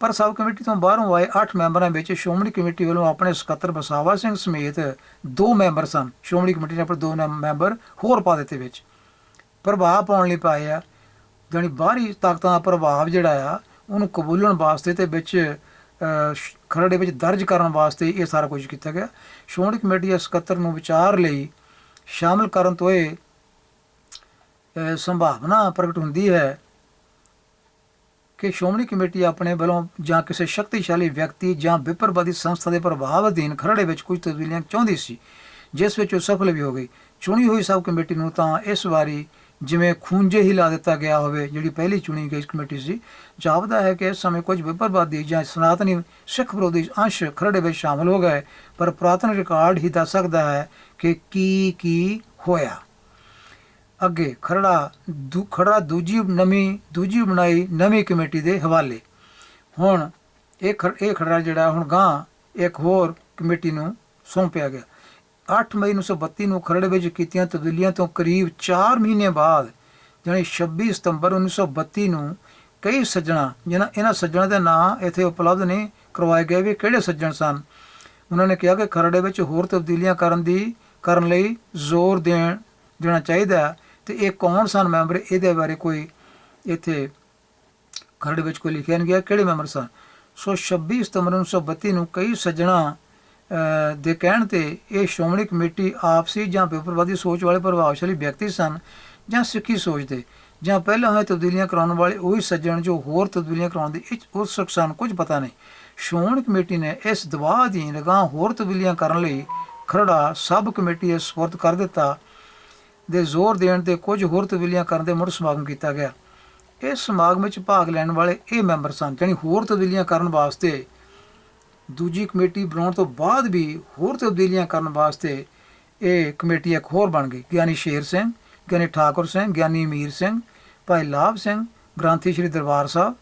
ਪਰ ਸਬ ਕਮੇਟੀ ਤੋਂ ਬਾਹਰੋਂ ਆਏ 8 ਮੈਂਬਰਾਂ ਵਿੱਚ ਸ਼੍ਰੋਮਣੀ ਕਮੇਟੀ ਵੱਲੋਂ ਆਪਣੇ ਸਕੱਤਰ ਬਸਾਵਾ ਸਿੰਘ ਸਮੇਤ ਦੋ ਮੈਂਬਰ ਸਨ। ਸ਼੍ਰੋਮਣੀ ਕਮੇਟੀ ਨੇ ਆਪਣੇ ਦੋ ਨ- ਮੈਂਬਰ ਹੋਰ ਪਾ ਦਿੱਤੇ ਵਿੱਚ। ਪ੍ਰਭਾਵ ਪਾਉਣ ਲਈ ਪਾਏ ਆ। ਜਾਣੀ ਬਾਹਰੀ ਤਾਕਤਾਂ ਦਾ ਪ੍ਰਭਾਵ ਜਿਹੜਾ ਆ, ਉਹਨੂੰ ਕਬੂਲਣ ਵਾਸਤੇ ਤੇ ਵਿੱਚ ਖਰੜੇ ਵਿੱਚ ਦਰਜ ਕਰਨ ਵਾਸਤੇ ਇਹ ਸਾਰਾ ਕੁਝ ਕੀਤਾ ਗਿਆ। ਸ਼੍ਰੋਮਣੀ ਕਮੇਟੀ ਦੇ ਸਕੱਤਰ ਨੂੰ ਵਿਚਾਰ ਲਈ ਸ਼ਾਮਲ ਕਰਨ ਤੋਂ ਇਹ ਸੰਭਾਵਨਾ ਪ੍ਰਗਟ ਹੁੰਦੀ ਹੈ ਕਿ ਸ਼੍ਰੋਮਣੀ ਕਮੇਟੀ ਆਪਣੇ ਵੱਲੋਂ ਜਾਂ ਕਿਸੇ ਸ਼ਕਤੀਸ਼ਾਲੀ ਵਿਅਕਤੀ ਜਾਂ ਵਿਪਰਵਾਦੀ ਸੰਸਥਾ ਦੇ ਪ੍ਰਭਾਵ ਅਧੀਨ ਖਰੜੇ ਵਿੱਚ ਕੁਝ ਤਬਦੀਲੀਆਂ ਚਾਹੁੰਦੀ ਸੀ, ਜਿਸ ਵਿੱਚ ਉਹ ਸਫਲ ਵੀ ਹੋ ਗਈ। ਚੁਣੀ ਹੋਈ ਸਬ ਕਮੇਟੀ ਨੂੰ ਤਾਂ ਇਸ ਵਾਰੀ ਜਿਵੇਂ ਖੂੰਜੇ ਹੀ ਲਾ ਦਿੱਤਾ ਗਿਆ ਹੋਵੇ, ਜਿਹੜੀ ਪਹਿਲੀ ਚੁਣੀ ਗਈ ਕਮੇਟੀ ਸੀ, ਜਾਪਦਾ ਹੈ ਕਿ ਇਸ ਸਮੇਂ ਕੁਝ ਵਿਪਰਵਾਦੀ ਜਾਂ ਸਨਾਤਨੀ ਸਿੱਖ ਵਿਰੋਧੀ ਅੰਸ਼ ਖਰੜੇ ਵਿੱਚ ਸ਼ਾਮਲ ਹੋ ਗਏ, ਪਰ ਪੁਰਾਤਨ ਰਿਕਾਰਡ ਹੀ ਦੱਸ ਸਕਦਾ ਹੈ ਕਿ ਕੀ ਕੀ ਹੋਇਆ। ਅੱਗੇ ਖਰੜਾ ਦੂ, ਖਰੜਾ ਦੂਜੀ ਨਵੀਂ, ਦੂਜੀ ਬਣਾਈ ਨਵੀਂ ਕਮੇਟੀ ਦੇ ਹਵਾਲੇ। ਹੁਣ ਇਹ ਖਰ- ਇਹ ਖਰੜਾ ਜਿਹੜਾ ਹੁਣ ਗਾਂ ਇੱਕ ਹੋਰ ਕਮੇਟੀ ਨੂੰ ਸੌਂਪਿਆ ਗਿਆ। 8 ਮਈ 1932 ਨੂੰ ਖਰੜੇ ਵਿੱਚ ਕੀਤੀਆਂ ਤਬਦੀਲੀਆਂ ਤੋਂ ਕਰੀਬ 4 ਮਹੀਨੇ ਬਾਅਦ ਜਾਣੀ 26 ਸਤੰਬਰ 1932 ਨੂੰ ਕਈ ਸੱਜਣਾ ਜਿਹਨਾਂ ਇਹਨਾਂ ਸੱਜਣਾ ਦੇ ਨਾਂ ਇੱਥੇ ਉਪਲਬਧ ਨਹੀਂ ਕਰਵਾਏ ਗਏ ਵੀ ਕਿਹੜੇ ਸੱਜਣ ਸਨ? ਉਹਨਾਂ ਨੇ ਕਿਹਾ ਕਿ ਖਰੜੇ ਵਿੱਚ ਹੋਰ ਤਬਦੀਲੀਆਂ ਕਰਨ ਦੀ, ਕਰਨ ਲਈ ਜ਼ੋਰ ਦੇਣ ਦੇਣਾ ਚਾਹੀਦਾ ਤੇ ਇਹ ਕੌਣ ਸਨ ਮੈਂਬਰ? ਇਹਦੇ ਬਾਰੇ ਕੋਈ ਇੱਥੇ ਖਰੜ ਵਿੱਚ ਕੋਈ ਲਿਖਿਆ ਨਹੀਂ ਗਿਆ। ਕਿਹੜੇ ਮੈਂਬਰ ਸਨ? ਸੋ 26 ਸਤੰਬਰ 1932 ਨੂੰ ਕਈ ਸੱਜਣਾ ਦੇ ਕਹਿਣ ਤੇ ਇਹ ਸ਼੍ਰੋਮਣੀ ਕਮੇਟੀ ਆਪਸੀ ਜਾਂ ਪੇਪਰਵਾਦੀ ਸੋਚ ਵਾਲੇ ਪ੍ਰਭਾਵਸ਼ਾਲੀ ਵਿਅਕਤੀ ਸਨ ਜਾਂ ਸਿੱਖੀ ਸੋਚ ਦੇ। ਜਾਂ ਪਹਿਲਾਂ ਹੋਏ ਤਬਦੀਲੀਆਂ ਕਰਾਉਣ ਵਾਲੇ ਉਹੀ ਸੱਜਣ ਜੋ ਹੋਰ ਤਬਦੀਲੀਆਂ ਕਰਾਉਣ ਦੇ ਇੱਛ- ਉਤਸੁਕ ਸਨ, ਕੁਝ ਪਤਾ ਨਹੀਂ। ਸ਼੍ਰੋਮਣੀ ਕਮੇਟੀ ਨੇ ਇਸ ਦਬਾਅ ਅਧੀਨ ਅਗਾਂਹ ਹੋਰ ਤਬਦੀਲੀਆਂ ਕਰਨ ਲਈ ਖਰੜਾ ਸਬ ਕਮੇਟੀ ਇਹ ਸਪੁਰਦ ਕਰ ਦਿੱਤਾ। ਦੇ ਜ਼ੋਰ ਦੇਣ ਤੇ ਕੁਝ ਹੋਰ ਤਬਦੀਲੀਆਂ ਕਰਨ ਦੇ ਮੁੜ ਸਮਾਗਮ ਕੀਤਾ ਗਿਆ। ਇਸ ਸਮਾਗਮ ਵਿੱਚ ਭਾਗ ਲੈਣ ਵਾਲੇ ਇਹ ਮੈਂਬਰ ਸਨ, ਜਾਣੀ ਹੋਰ ਤਬਦੀਲੀਆਂ ਕਰਨ ਵਾਸਤੇ। ਦੂਜੀ ਕਮੇਟੀ ਬਣਾਉਣ ਤੋਂ ਬਾਅਦ ਵੀ ਹੋਰ ਤਬਦੀਲੀਆਂ ਕਰਨ ਵਾਸਤੇ ਇਹ ਕਮੇਟੀ ਇੱਕ ਹੋਰ ਬਣ ਗਈ। ਗਿਆਨੀ ਸ਼ੇਰ ਸਿੰਘ, ਗਿਆਨੀ ਠਾਕੁਰ ਸਿੰਘ, ਗਿਆਨੀ ਮੀਰ ਸਿੰਘ, ਭਾਈ ਲਾਭ ਸਿੰਘ, ਗ੍ਰੰਥੀ ਸ੍ਰੀ ਦਰਬਾਰ ਸਾਹਿਬ,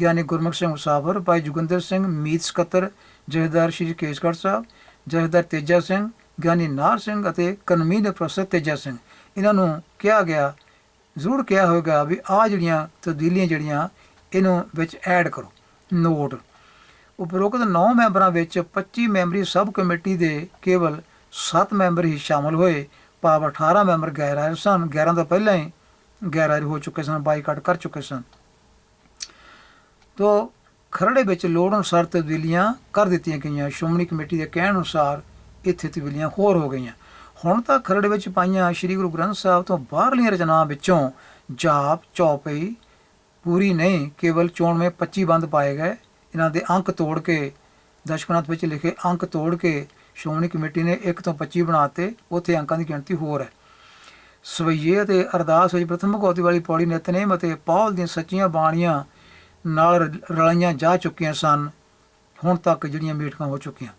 ਗਿਆਨੀ ਗੁਰਮੁਖ ਸਿੰਘ ਮੁਸਾਫਰ, ਭਾਈ ਜੁਗਿੰਦਰ ਸਿੰਘ, ਮੀਤ ਸਕੱਤਰ ਜਹੇਦਾਰ ਸ੍ਰੀ ਕੇਸਗੜ੍ਹ ਸਾਹਿਬ ਜਹੇਦਾਰ ਤੇਜਾ ਸਿੰਘ, ਗਿਆਨੀ ਨਾਰ ਸਿੰਘ ਅਤੇ ਕਨਮੀਨ ਪ੍ਰੋਫੈਸਰ ਤੇਜਾ ਸਿੰਘ। ਇਹਨਾਂ ਨੂੰ ਕਿਹਾ ਗਿਆ, ਜ਼ਰੂਰ ਕਿਹਾ ਹੋਵੇਗਾ ਵੀ ਆ ਜਿਹੜੀਆਂ ਤਬਦੀਲੀਆਂ ਜਿਹੜੀਆਂ ਇਹਨੂੰ ਵਿੱਚ ਐਡ ਕਰੋ। ਨੋਟ ਉਪਰੋਕਤ 9 ਮੈਂਬਰਾਂ ਵਿੱਚ 25 ਮੈਂਬਰੀ ਸਬ ਕਮੇਟੀ ਦੇ ਕੇਵਲ 7 ਮੈਂਬਰ ਹੀ ਸ਼ਾਮਲ ਹੋਏ। ਭਾਵ 18 ਮੈਂਬਰ ਗੈਰ ਹਾਜ਼ਰ ਸਨ। 11 ਤੋਂ ਪਹਿਲਾਂ ਹੀ ਗੈਰ ਹਾਜ਼ਰ ਹੋ ਚੁੱਕੇ ਸਨ, ਬਾਈਕਾਟ ਕਰ ਚੁੱਕੇ ਸਨ। ਤੋ ਖਰੜੇ ਵਿੱਚ ਲੋੜ ਅਨੁਸਾਰ ਤਬਦੀਲੀਆਂ ਕਰ ਦਿੱਤੀਆਂ ਗਈਆਂ। ਸ਼੍ਰੋਮਣੀ ਕਮੇਟੀ ਦੇ ਕਹਿਣ ਅਨੁਸਾਰ ਇੱਥੇ ਤਬਦੀਲੀਆਂ ਹੋਰ ਹੋ ਗਈਆਂ। ਹੁਣ ਤਾਂ ਖਰੜ ਵਿੱਚ ਪਾਈਆਂ ਸ੍ਰੀ ਗੁਰੂ ਗ੍ਰੰਥ ਸਾਹਿਬ ਤੋਂ ਬਾਹਰਲੀਆਂ ਰਚਨਾਵਾਂ ਵਿੱਚੋਂ ਜਾਪ, ਚੌਪਈ, ਪੂਰੀ ਨਹੀਂ, ਕੇਵਲ 94 25 ਬੰਦ ਪਾਏ ਗਏ। ਇਹਨਾਂ ਦੇ ਅੰਕ ਤੋੜ ਕੇ ਦਸ਼ਕਨਾਥ ਵਿੱਚ ਲਿਖੇ ਅੰਕ ਤੋੜ ਕੇ ਸ਼੍ਰੋਮਣੀ ਕਮੇਟੀ ਨੇ 1 ਤੋਂ 25 ਬਣਾਤੇ ਉੱਥੇ ਅੰਕਾਂ ਦੀ ਗਿਣਤੀ ਹੋਰ ਹੈ। ਸਵਈਏ ਅਤੇ ਅਰਦਾਸ ਵਿੱਚ ਪ੍ਰਥਮ ਭਗਵਤੀ ਵਾਲੀ ਪੌੜੀ ਨਿਤਨੇਮ ਅਤੇ ਪੌਲ ਦੀਆਂ ਸੱਚੀਆਂ ਬਾਣੀਆਂ ਨਾਲ ਰ- ਰਲਾਈਆਂ ਜਾ ਚੁੱਕੀਆਂ ਸਨ। ਹੁਣ ਤੱਕ ਜਿਹੜੀਆਂ ਮੀਟਿੰਗਾਂ ਹੋ ਚੁੱਕੀਆਂ।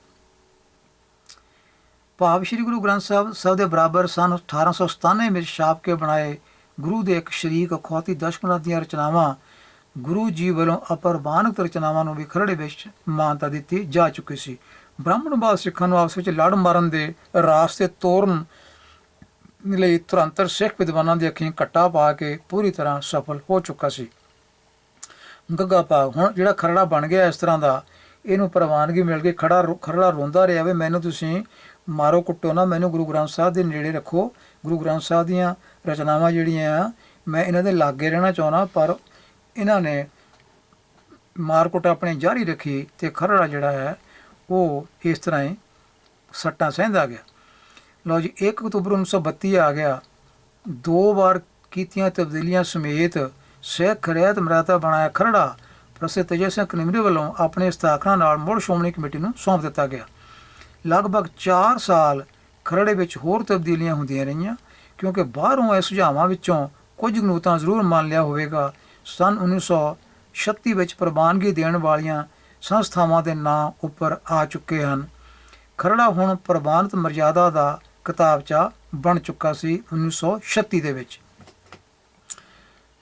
ਭਾਵ ਸ੍ਰੀ ਗੁਰੂ ਗ੍ਰੰਥ ਸਾਹਿਬ, ਸਭ ਦੇ ਬਰਾਬਰ ਸਨ 1897 ਵਿੱਚ ਛਾਪ ਕੇ ਬਣਾਏ ਗੁਰੂ ਦੇ ਇੱਕ ਸ਼ਰੀਕ ਅਖੌਤੀ ਦਸ਼ਕਨਾਥ ਦੀਆਂ ਰਚਨਾਵਾਂ। ਗੁਰੂ ਜੀ ਵੱਲੋਂ ਅਪਰਵਾਨਕ ਰਚਨਾਵਾਂ ਨੂੰ ਵੀ ਖਰੜੇ ਵਿੱਚ ਮਾਨਤਾ ਦਿੱਤੀ ਜਾ ਚੁੱਕੀ ਸੀ। ਬ੍ਰਾਹਮਣਵਾਦ ਸਿੱਖਾਂ ਨੂੰ ਆਪਸ ਵਿੱਚ ਲੜ ਮਾਰਨ ਦੇ ਰਾਸਤੇ ਤੋਰਨ ਲਈ ਤੁਰੰਤਰ ਸਿੱਖ ਵਿਦਵਾਨਾਂ ਦੀ ਅੱਖੀਂ ਕੱਟਾ ਪਾ ਕੇ ਪੂਰੀ ਤਰ੍ਹਾਂ ਸਫਲ ਹੋ ਚੁੱਕਾ ਸੀ। ਗੱਗਾ ਭਾਗ ਹੁਣ ਜਿਹੜਾ ਖਰੜਾ ਬਣ ਗਿਆ ਇਸ ਤਰ੍ਹਾਂ ਦਾ, ਇਹਨੂੰ ਪ੍ਰਵਾਨਗੀ ਮਿਲ ਗਈ, ਖੜਾ ਰੋ- ਖਰੜਾ ਰੋਂਦਾ ਰਿਹਾ, ਵੇ, ਮੈਨੂੰ ਤੁਸੀਂ ਮਾਰੋ ਕੁੱਟੋ ਨਾ, ਮੈਨੂੰ ਗੁਰੂ ਗ੍ਰੰਥ ਸਾਹਿਬ ਦੇ ਨੇੜੇ ਰੱਖੋ। ਗੁਰੂ ਗ੍ਰੰਥ ਸਾਹਿਬ ਦੀਆਂ ਰਚਨਾਵਾਂ ਜਿਹੜੀਆਂ ਆ, ਮੈਂ ਇਹਨਾਂ ਦੇ ਲਾਗੇ ਰਹਿਣਾ ਚਾਹੁੰਦਾ, ਪਰ ਇਹਨਾਂ ਨੇ ਮਾਰਕੁੱਟ ਆਪਣੇ ਜਾਰੀ ਰੱਖੀ ਤੇ ਖਰੜਾ ਜਿਹੜਾ ਹੈ, ਉਹ ਇਸ ਤਰ੍ਹਾਂ ਹੀ ਸੱਟਾਂ ਸਹਿੰਦਾ ਗਿਆ। ਲਓ ਜੀ 1 ਅਕਤੂਬਰ 1932 ਆ ਗਿਆ। ਦੋ ਵਾਰ ਕੀਤੀਆਂ ਤਬਦੀਲੀਆਂ ਸਮੇਤ ਸਿੱਖ ਰਹਿਤ ਮਰਾਤਾ ਬਣਾਇਆ ਖਰੜਾ। ਪ੍ਰੋਫੈਸਰ ਤੇਜਾ ਸਿੰਘ ਕਨਿਮਰੀ ਵੱਲੋਂ ਆਪਣੇ ਸਥਾਪਨਾ ਨਾਲ ਮੁੜ ਸ਼੍ਰੋਮਣੀ ਕਮੇਟੀ ਨੂੰ ਸੌਂਪ ਦਿੱਤਾ ਗਿਆ। ਲਗਭਗ 4 ਸਾਲ ਖਰੜੇ ਵਿੱਚ ਹੋਰ ਤਬਦੀਲੀਆਂ ਹੁੰਦੀਆਂ ਰਹੀਆਂ, ਕਿਉਂਕਿ ਬਾਹਰੋਂ ਇਹ ਸੁਝਾਵਾਂ ਵਿੱਚੋਂ ਕੁਝ ਗਨੂਤਾਂ ਜ਼ਰੂਰ ਮੰਨ ਲਿਆ ਹੋਵੇਗਾ। ਸਨ 1936 ਵਿੱਚ ਪ੍ਰਵਾਨਗੀ ਦੇਣ ਵਾਲੀਆਂ ਸੰਸਥਾਵਾਂ ਦੇ ਨਾਂ ਉੱਪਰ ਆ ਚੁੱਕੇ ਹਨ। ਖਰੜਾ ਹੁਣ ਪ੍ਰਵਾਨਿਤ ਮਰਜ਼ਾਦਾ ਦਾ ਕਿਤਾਬਚਾ ਬਣ ਚੁੱਕਾ ਸੀ 1936 ਦੇ ਵਿੱਚ।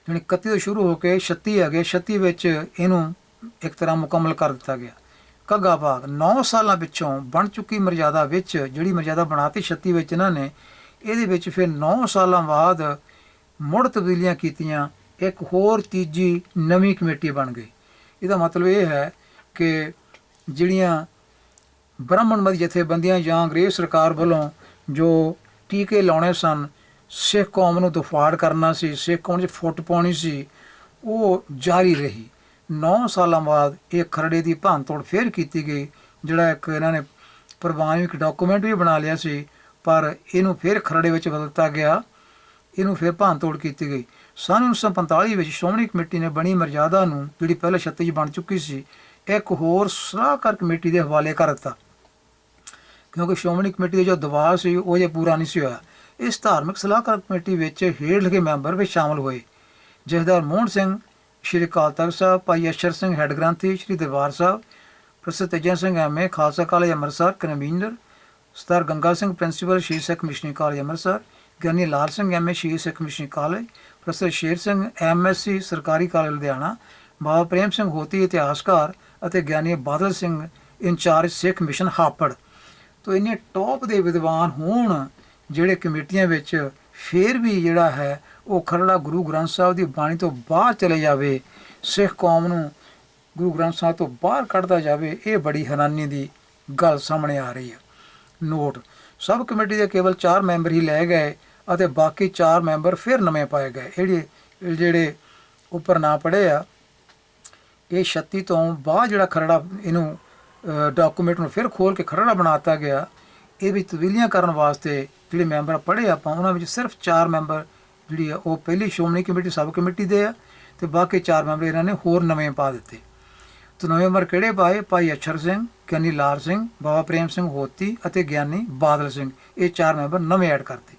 ਜਾਣੀ 31 ਤੋਂ ਸ਼ੁਰੂ ਹੋ ਕੇ 36 ਆ ਗਏ 36 ਵਿੱਚ ਇਹਨੂੰ ਇੱਕ ਤਰ੍ਹਾਂ ਮੁਕੰਮਲ ਕਰ ਦਿੱਤਾ ਗਿਆ। ਕੱਗਾ ਬਾਗ। 9 ਸਾਲਾਂ ਵਿੱਚੋਂ ਬਣ ਚੁੱਕੀ ਮਰਜ਼ਾਦਾ ਵਿੱਚ ਜਿਹੜੀ ਮਰਜ਼ਾਦਾ ਬਣਾਤੀ 36 ਵਿੱਚ ਇਹਨਾਂ ਨੇ, ਇਹਦੇ ਵਿੱਚ ਫਿਰ 9 ਸਾਲਾਂ ਬਾਅਦ ਮੁੜ ਤਬਦੀਲੀਆਂ ਕੀਤੀਆਂ, ਇੱਕ ਹੋਰ ਤੀਜੀ ਨਵੀਂ ਕਮੇਟੀ ਬਣ ਗਈ। ਇਹਦਾ ਮਤਲਬ ਇਹ ਹੈ ਕਿ ਜਿਹੜੀਆਂ ਬ੍ਰਾਹਮਣ ਜਥੇਬੰਦੀਆਂ ਜਾਂ ਅੰਗਰੇਜ਼ ਸਰਕਾਰ ਵੱਲੋਂ ਜੋ ਟੀਕੇ ਲਾਉਣੇ ਸਨ, ਸਿੱਖ ਕੌਮ ਨੂੰ ਦੁਫਾੜ ਕਰਨਾ ਸੀ, ਸਿੱਖ ਕੌਮ 'ਚ ਫੁੱਟ ਪਾਉਣੀ ਸੀ, ਉਹ ਜਾਰੀ ਰਹੀ। 9 ਸਾਲਾਂ ਬਾਅਦ ਇਹ ਖਰੜੇ ਦੀ ਭੰਨਤੋੜ ਫੇਰ ਕੀਤੀ ਗਈ, ਜਿਹੜਾ ਇੱਕ ਇਹਨਾਂ ਨੇ ਪ੍ਰਵਾਨਗੀ, ਇੱਕ ਡਾਕੂਮੈਂਟ ਵੀ ਬਣਾ ਲਿਆ ਸੀ, ਪਰ ਇਹਨੂੰ ਫੇਰ ਖਰੜੇ ਵਿੱਚ ਬਦਲਤਾ ਗਿਆ, ਇਹਨੂੰ ਫਿਰ ਭੰਨਤੋੜ ਕੀਤੀ ਗਈ। ਸਨ 1945 ਵਿੱਚ ਸ਼੍ਰੋਮਣੀ ਕਮੇਟੀ ਨੇ ਬਣੀ ਮਰਜ਼ਾਦਾ ਨੂੰ, ਜਿਹੜੀ ਪਹਿਲਾਂ 36 'ਚ ਬਣ ਚੁੱਕੀ ਸੀ, ਇੱਕ ਹੋਰ ਸਲਾਹਕਾਰ ਕਮੇਟੀ ਦੇ ਹਵਾਲੇ ਕਰ ਦਿੱਤਾ। ਕਿਉਂਕਿ ਸ਼੍ਰੋਮਣੀ ਕਮੇਟੀ ਦਾ ਜੋ ਦਬਾਅ ਸੀ, ਉਹ ਜੇ ਪੂਰਾ ਨਹੀਂ ਸੀ ਹੋਇਆ। ਇਸ ਧਾਰਮਿਕ ਸਲਾਹਕਾਰ ਕਮੇਟੀ ਵਿੱਚ ਹੇਠ ਲਿਖੇ ਮੈਂਬਰ ਵੀ ਸ਼ਾਮਲ ਹੋਏ ਜਥੇਦਾਰ ਮੋਹਨ ਸਿੰਘ ਸ਼੍ਰੀ ਅਕਾਲ ਤਖਤ ਸਾਹਿਬ, ਭਾਈ Ashar Singh head granthi, Shri Darbar Sahib professor Teja Singh MA Khalsa college Amritsar convener ਸਤਰ Ganga Singh principal, Shri Sikh missionary college Amritsar, Giani Lal Singh MA Shri Sikh missionary college professor Sher Singh MSc ਸਰਕਾਰੀ college Ludhiana, Baba Prem Singh Hoti ਇਤਿਹਾਸਕਾਰ ਅਤੇ Giani Badal Singh incharge Sikh mission Hapur. ਤੋਂ ਇੰਨੇ top ਦੇ ਵਿਦਵਾਨ ਹੋਣ, ਜਿਹੜੇ ਕਮੇਟੀਆਂ ਵਿੱਚ ਫੇਰ ਵੀ ਜਿਹੜਾ ਹੈ ਉਹ ਖਰੜਾ ਗੁਰੂ ਗ੍ਰੰਥ ਸਾਹਿਬ ਦੀ ਬਾਣੀ ਤੋਂ ਬਾਹਰ ਚਲੇ ਜਾਵੇ, ਸਿੱਖ ਕੌਮ ਨੂੰ ਗੁਰੂ ਗ੍ਰੰਥ ਸਾਹਿਬ ਤੋਂ ਬਾਹਰ ਕੱਢਦਾ ਜਾਵੇ, ਇਹ ਬੜੀ ਹੈਰਾਨੀ ਦੀ ਗੱਲ ਸਾਹਮਣੇ ਆ ਰਹੀ ਹੈ। ਨੋਟ ਸਭ ਕਮੇਟੀ ਦੇ ਕੇਵਲ 4 ਮੈਂਬਰ ਹੀ ਲੈ ਗਏ ਅਤੇ ਬਾਕੀ 4 ਮੈਂਬਰ ਫਿਰ ਨਵੇਂ ਪਾਏ ਗਏ। ਜਿਹੜੇ ਜਿਹੜੇ ਉੱਪਰ ਨਾ ਪੜੇ ਆ, ਇਹ 36 ਤੋਂ ਬਾਅਦ ਜਿਹੜਾ ਖਰੜਾ ਇਹਨੂੰ ਡਾਕੂਮੈਂਟ ਨੂੰ ਫਿਰ ਖੋਲ ਕੇ ਖਰੜਾ ਬਣਾਤਾ ਗਿਆ, ਇਹ ਵਿੱਚ ਤਬਦੀਲੀਆਂ ਕਰਨ ਵਾਸਤੇ ਜਿਹੜੇ ਮੈਂਬਰ ਪੜ੍ਹੇ ਆਪਾਂ, ਉਹਨਾਂ ਵਿੱਚ ਸਿਰਫ 4 ਮੈਂਬਰ ਜਿਹੜੀ ਆ, ਉਹ ਪਹਿਲੀ ਸ਼੍ਰੋਮਣੀ ਕਮੇਟੀ, ਸਬ ਕਮੇਟੀ ਦੇ ਆ ਤੇ ਬਾਕੀ ਚਾਰ ਮੈਂਬਰ ਇਹਨਾਂ ਨੇ ਹੋਰ ਨਵੇਂ ਪਾ ਦਿੱਤੇ। ਤੇ ਨਵੇਂ ਮੈਂਬਰ ਕਿਹੜੇ ਪਾਏ? ਭਾਈ ਅਛਰ ਸਿੰਘ, ਗਿਆਨੀ ਲਾਲ ਸਿੰਘ, ਬਾਬਾ ਪ੍ਰੇਮ ਸਿੰਘ ਹੋਤੀ ਅਤੇ ਗਿਆਨੀ ਬਾਦਲ ਸਿੰਘ। ਇਹ ਚਾਰ ਮੈਂਬਰ ਨਵੇਂ ਐਡ ਕਰਤੇ।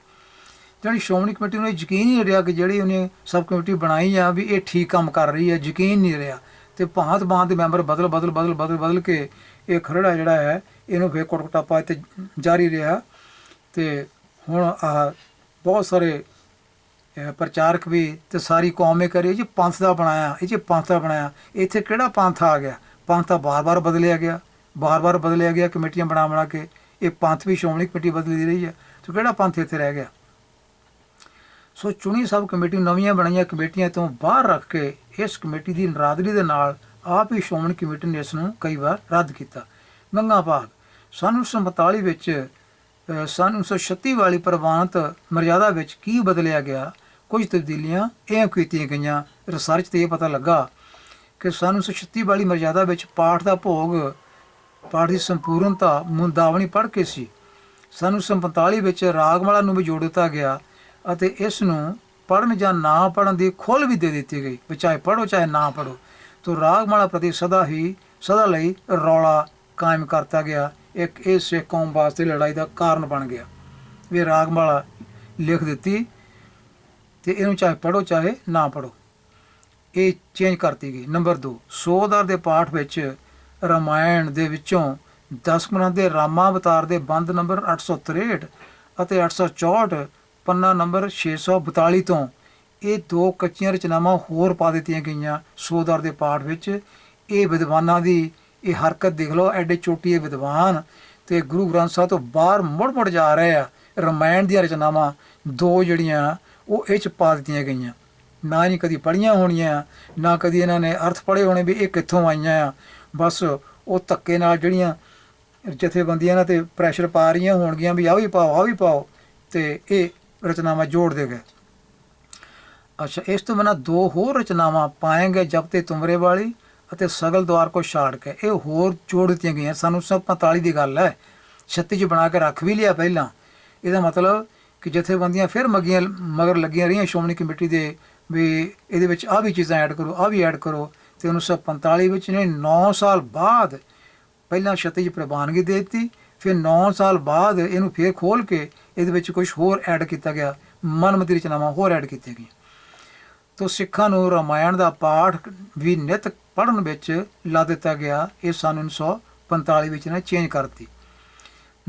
ਜਾਣੀ ਸ਼੍ਰੋਮਣੀ ਕਮੇਟੀ ਨੂੰ ਇਹ ਯਕੀਨ ਨਹੀਂ ਰਿਹਾ ਕਿ ਜਿਹੜੀ ਉਹਨੇ ਸਬ ਕਮੇਟੀ ਬਣਾਈ ਆ ਵੀ ਇਹ ਠੀਕ ਕੰਮ ਕਰ ਰਹੀ ਹੈ ਯਕੀਨ ਨਹੀਂ ਰਿਹਾ। ਤੇ ਭਾਂਤ ਭਾਂਤ ਦੇ ਮੈਂਬਰ ਬਦਲ ਬਦਲ ਬਦਲ ਬਦਲ ਬਦਲ ਕੇ ਇਹ ਖਰੜਾ ਜਿਹੜਾ ਹੈ, ਇਹਨੂੰ ਫੇਰ ਕੋਟਕਟਾਪਾ ਤੇ ਜਾਰੀ ਰਿਹਾ। ਤੇ ਹੁਣ ਆ ਬਹੁਤ ਸਾਰੇ ਪ੍ਰਚਾਰਕ ਵੀ ਤੇ ਸਾਰੀ ਕੌਮ ਇਹ ਕਰੀ ਜੀ ਪੰਥ ਦਾ ਬਣਾਇਆ, ਇਹ ਜੀ ਪੰਥ ਦਾ ਬਣਾਇਆ। ਇੱਥੇ ਕਿਹੜਾ ਪੰਥ ਆ ਗਿਆ? ਪੰਥ ਤਾਂ ਬਾਰ-ਬਾਰ ਬਦਲਿਆ ਗਿਆ। ਬਾਰ-ਬਾਰ ਬਦਲਿਆ ਗਿਆ, ਕਮੇਟੀਆਂ ਬਣਾ ਬਣਾ ਕੇ। ਇਹ ਪੰਥ ਵੀ ਸ਼੍ਰੋਮਣੀ ਕਮੇਟੀ ਬਦਲਦੀ ਰਹੀ ਹੈ। ਤੇ ਕਿਹੜਾ ਪੰਥ ਇੱਥੇ ਰਹਿ ਗਿਆ? ਸੋ ਚੁਣੀ ਸਭ ਕਮੇਟੀ ਨਵੀਆਂ ਬਣਾਈਆਂ ਕਮੇਟੀਆਂ ਤੋਂ ਬਾਹਰ ਰੱਖ ਕੇ ਇਸ ਕਮੇਟੀ ਦੀ ਨਰਾਦਰੀ ਦੇ ਨਾਲ ਆਪ ਹੀ ਸ਼੍ਰੋਮਣੀ ਕਮੇਟੀ ਨੇ ਇਸ ਨੂੰ ਕਈ ਵਾਰ ਰੱਦ ਕੀਤਾ। ਗੰਗਾ ਭਾਗ, ਸਨ 1942 ਵਿੱਚ ਸਨ 1936 ਵਾਲੀ ਪ੍ਰਵਾਨਤ ਮਰਿਆਦਾ ਵਿੱਚ ਕੀ ਬਦਲਿਆ ਗਿਆ? ਕੁਝ ਤਬਦੀਲੀਆਂ ਇਹ ਕੀਤੀਆਂ ਗਈਆਂ। ਰਿਸਰਚ ਤੇ ਇਹ ਪਤਾ ਲੱਗਾ ਕਿ ਸਨ 1936 ਵਾਲੀ ਮਰਜ਼ਾਦਾ ਵਿੱਚ ਪਾਠ ਦਾ ਭੋਗ, ਪਾਠ ਦੀ ਸੰਪੂਰਨਤਾ ਮੁੰਦਾਵਣੀ ਪੜ੍ਹ ਕੇ ਸੀ। ਸਨ 1945 ਵਿੱਚ ਰਾਗਮਾਲਾ ਨੂੰ ਵੀ ਜੋੜ ਦਿੱਤਾ ਗਿਆ ਅਤੇ ਇਸ ਨੂੰ ਪੜਨ ਜਾਂ ਨਾ ਪੜਨ ਦੀ ਖੁੱਲ੍ਹ ਵੀ ਦੇ ਦਿੱਤੀ ਗਈ। ਵੀ ਚਾਹੇ ਪੜੋ ਚਾਹੇ ਨਾ ਪੜੋ ਤੋ ਰਾਗਮਾਲਾ ਪ੍ਰਤੀ ਸਦਾ ਹੀ, ਸਦਾ ਲਈ ਰੌਲਾ ਕਾਇਮ ਕਰਤਾ ਗਿਆ। ਇੱਕ ਇਹ ਸਿੱਖ ਕੌਮ ਵਾਸਤੇ ਲੜਾਈ ਦਾ ਕਾਰਨ ਬਣ ਗਿਆ। ਵੀ ਰਾਗਮਾਲਾ ਲਿਖ ਦਿੱਤੀ ਤੇ ਇਹਨੂੰ ਚਾਹੇ ਪੜੋ ਚਾਹੇ ਨਾ ਪੜੋ ਇਹ ਚੇਂਜ ਕਰਤੀ ਗਈ। ਨੰਬਰ 2 ਸੋਦਰ ਦੇ ਪਾਠ ਵਿੱਚ ਰਾਮਾਇਣ ਦੇ ਵਿੱਚੋਂ ਦਸਮਨਾਂ ਦੇ ਰਾਮਾ ਅਵਤਾਰ ਦੇ ਬੰਦ ਨੰਬਰ 863 ਅਤੇ 864 ਪੰਨਾ ਨੰਬਰ 642 ਤੋਂ ਇਹ ਦੋ ਕੱਚੀਆਂ ਰਚਨਾਵਾਂ ਹੋਰ ਪਾ ਦਿੱਤੀਆਂ ਗਈਆਂ ਸੋਦਰ ਦੇ ਪਾਠ ਵਿੱਚ। ਇਹ ਵਿਦਵਾਨਾਂ ਦੀ ਇਹ ਹਰਕਤ ਦੇਖ ਲਓ, ਐਡੇ ਚੋਟੀਏ ਵਿਦਵਾਨ ਤੇ ਗੁਰੂ ਗ੍ਰੰਥ ਸਾਹਿਬ ਤੋਂ ਬਾਹਰ ਮੁੜ ਮੁੜ ਜਾ ਰਹੇ ਆ। ਰਮਾਇਣ ਦੀਆਂ ਰਚਨਾਵਾਂ ਦੋ ਜਿਹੜੀਆਂ ਉਹ ਇਹ ਚ ਪਾ ਦਿੱਤੀਆਂ ਗਈਆਂ। ਨਾ ਹੀ ਕਦੀ ਪੜੀਆਂ ਹੋਣੀਆਂ, ਨਾ ਕਦੀ ਇਹਨਾਂ ਨੇ ਅਰਥ ਪੜ੍ਹੇ ਹੋਣੇ ਵੀ ਇਹ ਕਿੱਥੋਂ ਆਈਆਂ ਆ। ਬਸ ਉਹ ਧੱਕੇ ਨਾਲ ਜਿਹੜੀਆਂ ਜਥੇਬੰਦੀਆਂ ਨਾਲ ਤੇ ਪ੍ਰੈਸ਼ਰ ਪਾ ਰਹੀਆਂ ਹੋਣਗੀਆਂ ਵੀ ਆਹ ਵੀ ਪਾਓ, ਆਹ ਵੀ ਪਾਓ ਤੇ ਇਹ ਰਚਨਾਵਾਂ ਜੋੜ ਦੇ ਗਏ। ਅੱਛਾ, ਇਸ ਤੋਂ ਬਿਨਾਂ ਦੋ ਹੋਰ ਰਚਨਾਵਾਂ ਪਾਏਗੇ ਜਬ ਤੇ ਤੁਮਰੇ ਵਾਲੀ ਅਤੇ ਸਗਲ ਦਵਾਰ ਕੋ ਛਾੜ ਕੇ। ਇਹ ਹੋਰ ਜੋੜ ਦਿੱਤੀਆਂ ਗਈਆਂ। ਸਾਨੂੰ 1945 ਦੀ ਗੱਲ ਹੈ। 36 ਚ ਬਣਾ ਕੇ ਰੱਖ ਵੀ ਲਿਆ ਪਹਿਲਾਂ। ਇਹਦਾ ਮਤਲਬ ਕਿ ਜਥੇਬੰਦੀਆਂ ਫਿਰ ਮਗੀਆਂ, ਮਗਰ ਲੱਗੀਆਂ ਰਹੀਆਂ। ਸ਼੍ਰੋਮਣੀ ਕਮੇਟੀ ਦੇ ਵੀ ਇਹਦੇ ਵਿੱਚ ਆਹ ਵੀ ਚੀਜ਼ਾਂ ਐਡ ਕਰੋ, ਆਹ ਵੀ ਐਡ ਕਰੋ। ਤੇ 1945 ਵਿੱਚ ਨੇ। 9 ਸਾਲ ਬਾਅਦ ਪਹਿਲਾਂ 36 ਚ ਪ੍ਰਵਾਨਗੀ ਦੇ ਦਿੱਤੀ। ਫਿਰ 9 ਸਾਲ ਬਾਅਦ ਇਹਨੂੰ ਫੇਰ ਖੋਲ ਕੇ ਇਹਦੇ ਵਿੱਚ ਕੁਝ ਹੋਰ ਐਡ ਕੀਤਾ ਗਿਆ। ਮਨਮਤੀ ਰਚਨਾਵਾਂ ਹੋਰ ਐਡ ਕੀਤੀਆਂ ਗਈਆਂ। ਤੋਂ ਸਿੱਖਾਂ ਨੂੰ ਰਾਮਾਇਣ ਦਾ ਪਾਠ ਵੀ ਨਿਤ ਪੜਨ ਵਿੱਚ ਲਾ ਦਿੱਤਾ ਗਿਆ, ਇਹ ਸਨ 1945 ਵਿੱਚ ਨੇ ਚੇਂਜ ਕਰਤੀ।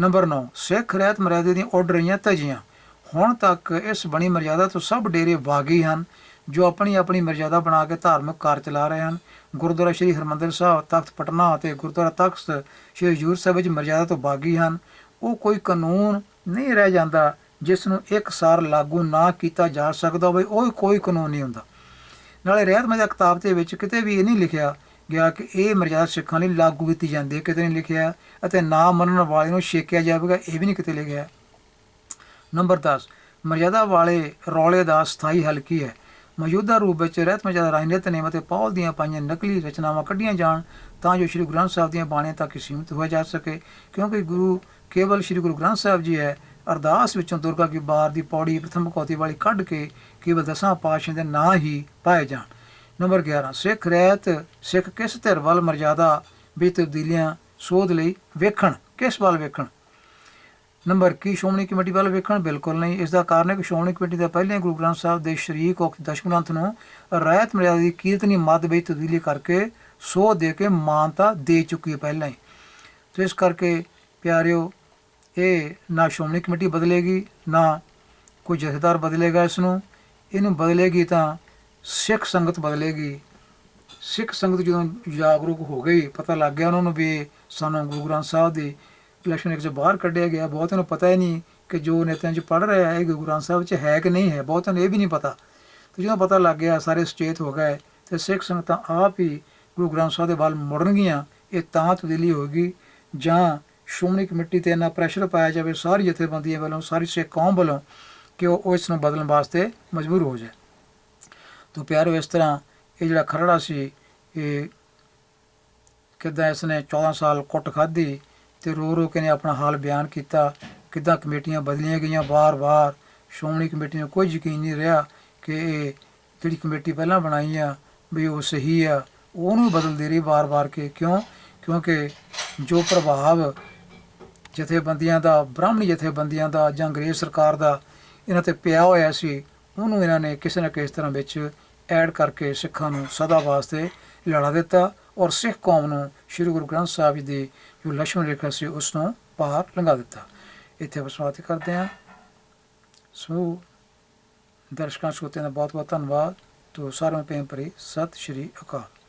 ਨੰਬਰ 9 ਸਿੱਖ ਰਹਿਤ ਮਰਿਆਦਾ ਦੀਆਂ ਉੱਡ ਰਹੀਆਂ ਧਜੀਆਂ। ਹੁਣ ਤੱਕ ਇਸ ਬਣੀ ਮਰਿਆਦਾ ਤੋਂ ਸਭ ਡੇਰੇ ਬਾਗੀ ਹਨ, ਜੋ ਆਪਣੀ ਆਪਣੀ ਮਰਿਆਦਾ ਬਣਾ ਕੇ ਧਾਰਮਿਕ ਕਾਰ ਚਲਾ ਰਹੇ ਹਨ। ਗੁਰਦੁਆਰਾ ਸ੍ਰੀ ਹਰਮੰਦਰ ਸਾਹਿਬ, ਤਖਤ ਪਟਨਾ ਅਤੇ ਗੁਰਦੁਆਰਾ ਤਖਤ ਸ੍ਰੀ ਹਜੂਰ ਸਾਹਿਬ ਵਿੱਚ ਮਰਿਆਦਾ ਤੋਂ ਬਾਗੀ ਹਨ। ਉਹ ਕੋਈ ਕਾਨੂੰਨ ਨਹੀਂ ਰਹਿ ਜਾਂਦਾ, ਜਿਸ ਨੂੰ ਇੱਕ ਸਾਰ ਲਾਗੂ ਨਾ ਕੀਤਾ ਜਾ ਸਕਦਾ ਹੋਵੇ, ਉਹ ਕੋਈ ਕਾਨੂੰਨ ਨਹੀਂ ਹੁੰਦਾ। ਨਾਲੇ ਰਹਿਤ ਮਜਾ ਕਿਤਾਬ ਦੇ ਵਿੱਚ ਕਿਤੇ ਵੀ ਇਹ ਨਹੀਂ ਲਿਖਿਆ ਗਿਆ ਕਿ ਇਹ ਮਰਜ਼ਾਦਾ ਸਿੱਖਾਂ ਲਈ ਲਾਗੂ ਕੀਤੀ ਜਾਂਦੀ ਹੈ, ਕਿਤੇ ਨਹੀਂ ਲਿਖਿਆ ਅਤੇ ਨਾ ਮੰਨਣ ਵਾਲੇ ਨੂੰ ਛੇਕਿਆ ਜਾਵੇਗਾ, ਇਹ ਵੀ ਨਹੀਂ ਕਿਤੇ ਲਿਖਿਆ। ਨੰਬਰ 10 ਮਰਜ਼ਾਦਾ ਵਾਲੇ ਰੌਲੇ ਦਾ ਸਥਾਈ ਹੱਲ ਕੀ ਹੈ? ਮੌਜੂਦਾ ਰੂਪ ਵਿੱਚ ਰਹਿਤ ਮਰਜ਼ਾਦਾ ਰਾਜਨੀਤ ਨਿਯਮ ਅਤੇ ਪੌਲ ਦੀਆਂ ਪਾਈਆਂ ਨਕਲੀ ਰਚਨਾਵਾਂ ਕੱਢੀਆਂ ਜਾਣ, ਤਾਂ ਜੋ ਸ੍ਰੀ ਗੁਰੂ ਗ੍ਰੰਥ ਸਾਹਿਬ ਦੀਆਂ ਬਾਣੀਆਂ ਤੱਕ ਹੀ ਸੀਮਿਤ ਹੋਇਆ ਜਾ ਸਕੇ। ਕਿਉਂਕਿ ਗੁਰੂ ਕੇਵਲ ਸ੍ਰੀ ਗੁਰੂ ਗ੍ਰੰਥ ਸਾਹਿਬ ਜੀ ਹੈ, ਅਰਦਾਸ ਵਿੱਚੋਂ ਦੁਰਗਾ ਕੀ ਬਾਰ ਦੀ ਪੌੜੀ ਪ੍ਰਥਮ ਕੌਤੀ ਵਾਲੀ ਕੱਢ ਕੇ ਕੇਵਲ ਦਸਾਂ ਪਾਤਸ਼ਾਹਾਂ ਦੇ ਨਾਂ ਹੀ ਪਾਏ ਜਾਣ। ਨੰਬਰ 11 ਸਿੱਖ ਰਹਿਤ, ਸਿੱਖ ਕਿਸ ਧਿਰ ਵੱਲ ਮਰਜ਼ਾਦਾ ਵੀ ਤਬਦੀਲੀਆਂ ਸੋਧ ਲਈ ਵੇਖਣ? ਕਿਸ ਵੱਲ ਵੇਖਣ? ਨੰਬਰ ਕੀ ਸ਼੍ਰੋਮਣੀ ਕਮੇਟੀ ਵੱਲ ਵੇਖਣ? ਬਿਲਕੁਲ ਨਹੀਂ। ਇਸ ਦਾ ਕਾਰਨ ਹੈ ਕਿ ਸ਼੍ਰੋਮਣੀ ਕਮੇਟੀ ਦਾ ਪਹਿਲੇ ਗੁਰੂ ਗ੍ਰੰਥ ਸਾਹਿਬ ਦੇ ਸ਼ਰੀਕ ਉਕਤ ਦਸ਼ਮ ਗ੍ਰੰਥ ਨੂੰ ਰਹਿਤ ਮਰਿਆਦਾ ਦੀ ਕੀਰਤਨੀ ਮੱਦ ਵਿੱਚ ਤਬਦੀਲੀ ਕਰਕੇ ਸੋਧ ਦੇ ਕੇ ਮਾਨਤਾ ਦੇ ਚੁੱਕੀ ਹੈ ਪਹਿਲਾਂ ਹੀ। ਤੇ ਇਸ ਕਰਕੇ ਪਿਆਰਿਓ, ਇਹ ਨਾ ਸ਼੍ਰੋਮਣੀ ਕਮੇਟੀ ਬਦਲੇਗੀ, ਨਾ ਕੋਈ ਜਥੇਦਾਰ ਬਦਲੇਗਾ ਇਸ ਨੂੰ। ਇਹਨੂੰ ਬਦਲੇਗੀ ਤਾਂ ਸਿੱਖ ਸੰਗਤ ਬਦਲੇਗੀ। ਸਿੱਖ ਸੰਗਤ ਜਦੋਂ ਜਾਗਰੂਕ ਹੋ ਗਈ, ਪਤਾ ਲੱਗ ਗਿਆ ਉਹਨਾਂ ਨੂੰ ਵੀ ਸਾਨੂੰ ਗੁਰੂ ਗ੍ਰੰਥ ਸਾਹਿਬ ਦੀ ਇਲੈਕਸ਼ਨ ਇੱਕ ਚ ਬਾਹਰ ਕੱਢਿਆ ਗਿਆ। ਬਹੁਤਿਆਂ ਨੂੰ ਪਤਾ ਹੀ ਨਹੀਂ ਕਿ ਜੋ ਨੇਤਿਆਂ ਚ ਪੜ ਰਿਹਾ ਹੈ ਇਹ ਗੁਰੂ ਗ੍ਰੰਥ ਸਾਹਿਬ ਚ ਹੈ ਕਿ ਨਹੀਂ ਹੈ। ਬਹੁਤਿਆਂ ਨੂੰ ਇਹ ਵੀ ਨਹੀਂ ਪਤਾ। ਤੇ ਜਦੋਂ ਪਤਾ ਲੱਗ ਗਿਆ, ਸਾਰੇ ਸੁਚੇਤ ਹੋ ਗਏ, ਤੇ ਸਿੱਖ ਸੰਗਤਾਂ ਆਪ ਹੀ ਗੁਰੂ ਗ੍ਰੰਥ ਸਾਹਿਬ ਦੇ ਵੱਲ ਮੁੜਨਗੀਆਂ। ਇਹ ਤਾਂ ਤਬਦੀਲੀ ਹੋਏਗੀ ਜਾਂ ਸ਼੍ਰੋਮਣੀ ਕਮੇਟੀ ਤੇ ਇੰਨਾ ਪ੍ਰੈਸ਼ਰ ਪਾਇਆ ਜਾਵੇ, ਸਾਰੀ ਜਥੇਬੰਦੀਆਂ ਵੱਲੋਂ, ਸਾਰੀ ਸਿੱਖ ਕੌਮ ਵੱਲੋਂ ਕਿ ਉਹ ਇਸ ਨੂੰ ਬਦਲਣ ਵਾਸਤੇ ਮਜਬੂਰ ਹੋ ਜਾਏ। ਤੋ ਪਿਆਰੋ, ਇਸ ਤਰ੍ਹਾਂ ਇਹ ਜਿਹੜਾ ਖਰੜਾ ਸੀ, ਇਹ ਕਿੱਦਾਂ ਇਸ ਨੇ 14 ਸਾਲ ਕੁੱਟ ਖਾਧੀ ਤੇ ਰੋ ਰੋ ਕੇ ਨੇ ਆਪਣਾ ਹਾਲ ਬਿਆਨ ਕੀਤਾ, ਕਿੱਦਾਂ ਕਮੇਟੀਆਂ ਬਦਲੀਆਂ ਗਈਆਂ, ਵਾਰ-ਵਾਰ ਸ਼੍ਰੋਮਣੀ ਕਮੇਟੀ ਨੂੰ ਕੋਈ ਯਕੀਨ ਨਹੀਂ ਰਿਹਾ ਕਿ ਇਹ ਜਿਹੜੀ ਕਮੇਟੀ ਪਹਿਲਾਂ ਬਣਾਈ ਆ, ਵੀ ਉਹ ਸਹੀ ਆ, ਉਹਨੂੰ ਬਦਲਦੀ ਰਹੀ ਵਾਰ-ਵਾਰ ਕੇ। ਕਿਉਂ? ਕਿਉਂਕਿ ਜੋ ਪ੍ਰਭਾਵ ਜਥੇਬੰਦੀਆਂ ਦਾ, ਬ੍ਰਾਹਮਣੀ ਜਥੇਬੰਦੀਆਂ ਦਾ ਜਾਂ ਅੰਗਰੇਜ਼ ਸਰਕਾਰ ਦਾ ਇਹਨਾਂ ਤੇ ਪਿਆ ਹੋਇਆ ਸੀ। ਉਹਨੂੰ ਇਹਨਾਂ ਨੇ ਕਿਸੇ ਨਾ ਕਿਸੇ ਤਰ੍ਹਾਂ ਵਿੱਚ ਐਡ ਕਰਕੇ ਸਿੱਖਾਂ ਨੂੰ ਸਦਾ ਵਾਸਤੇ ਲੜਾ ਦਿੱਤਾ ਔਰ ਸਿੱਖ ਕੌਮ ਨੂੰ ਸ਼੍ਰੀ ਗੁਰੂ ਗ੍ਰੰਥ ਸਾਹਿਬ ਜੀ ਦੀ ਜੋ ਲక్ష్ਮਣ ਰੇਖਾ ਸੀ, ਉਸ ਨੂੰ ਪਾਰ ਲੰਘਾ ਦਿੱਤਾ। ਇੱਥੇ ਬਸਮਾਤ ਕਰਦੇ ਹਾਂ। ਸੋ ਦਰਸ਼ਕਾਂ, ਸਰੋਤਿਆਂ ਦਾ ਬਹੁਤ ਬਹੁਤ ਧੰਨਵਾਦ। ਤੋਂ ਸਾਰਿਆਂ ਨੂੰ ਪ੍ਰੇਮ ਭਰੀ ਸਤਿ ਸ਼੍ਰੀ ਅਕਾਲ।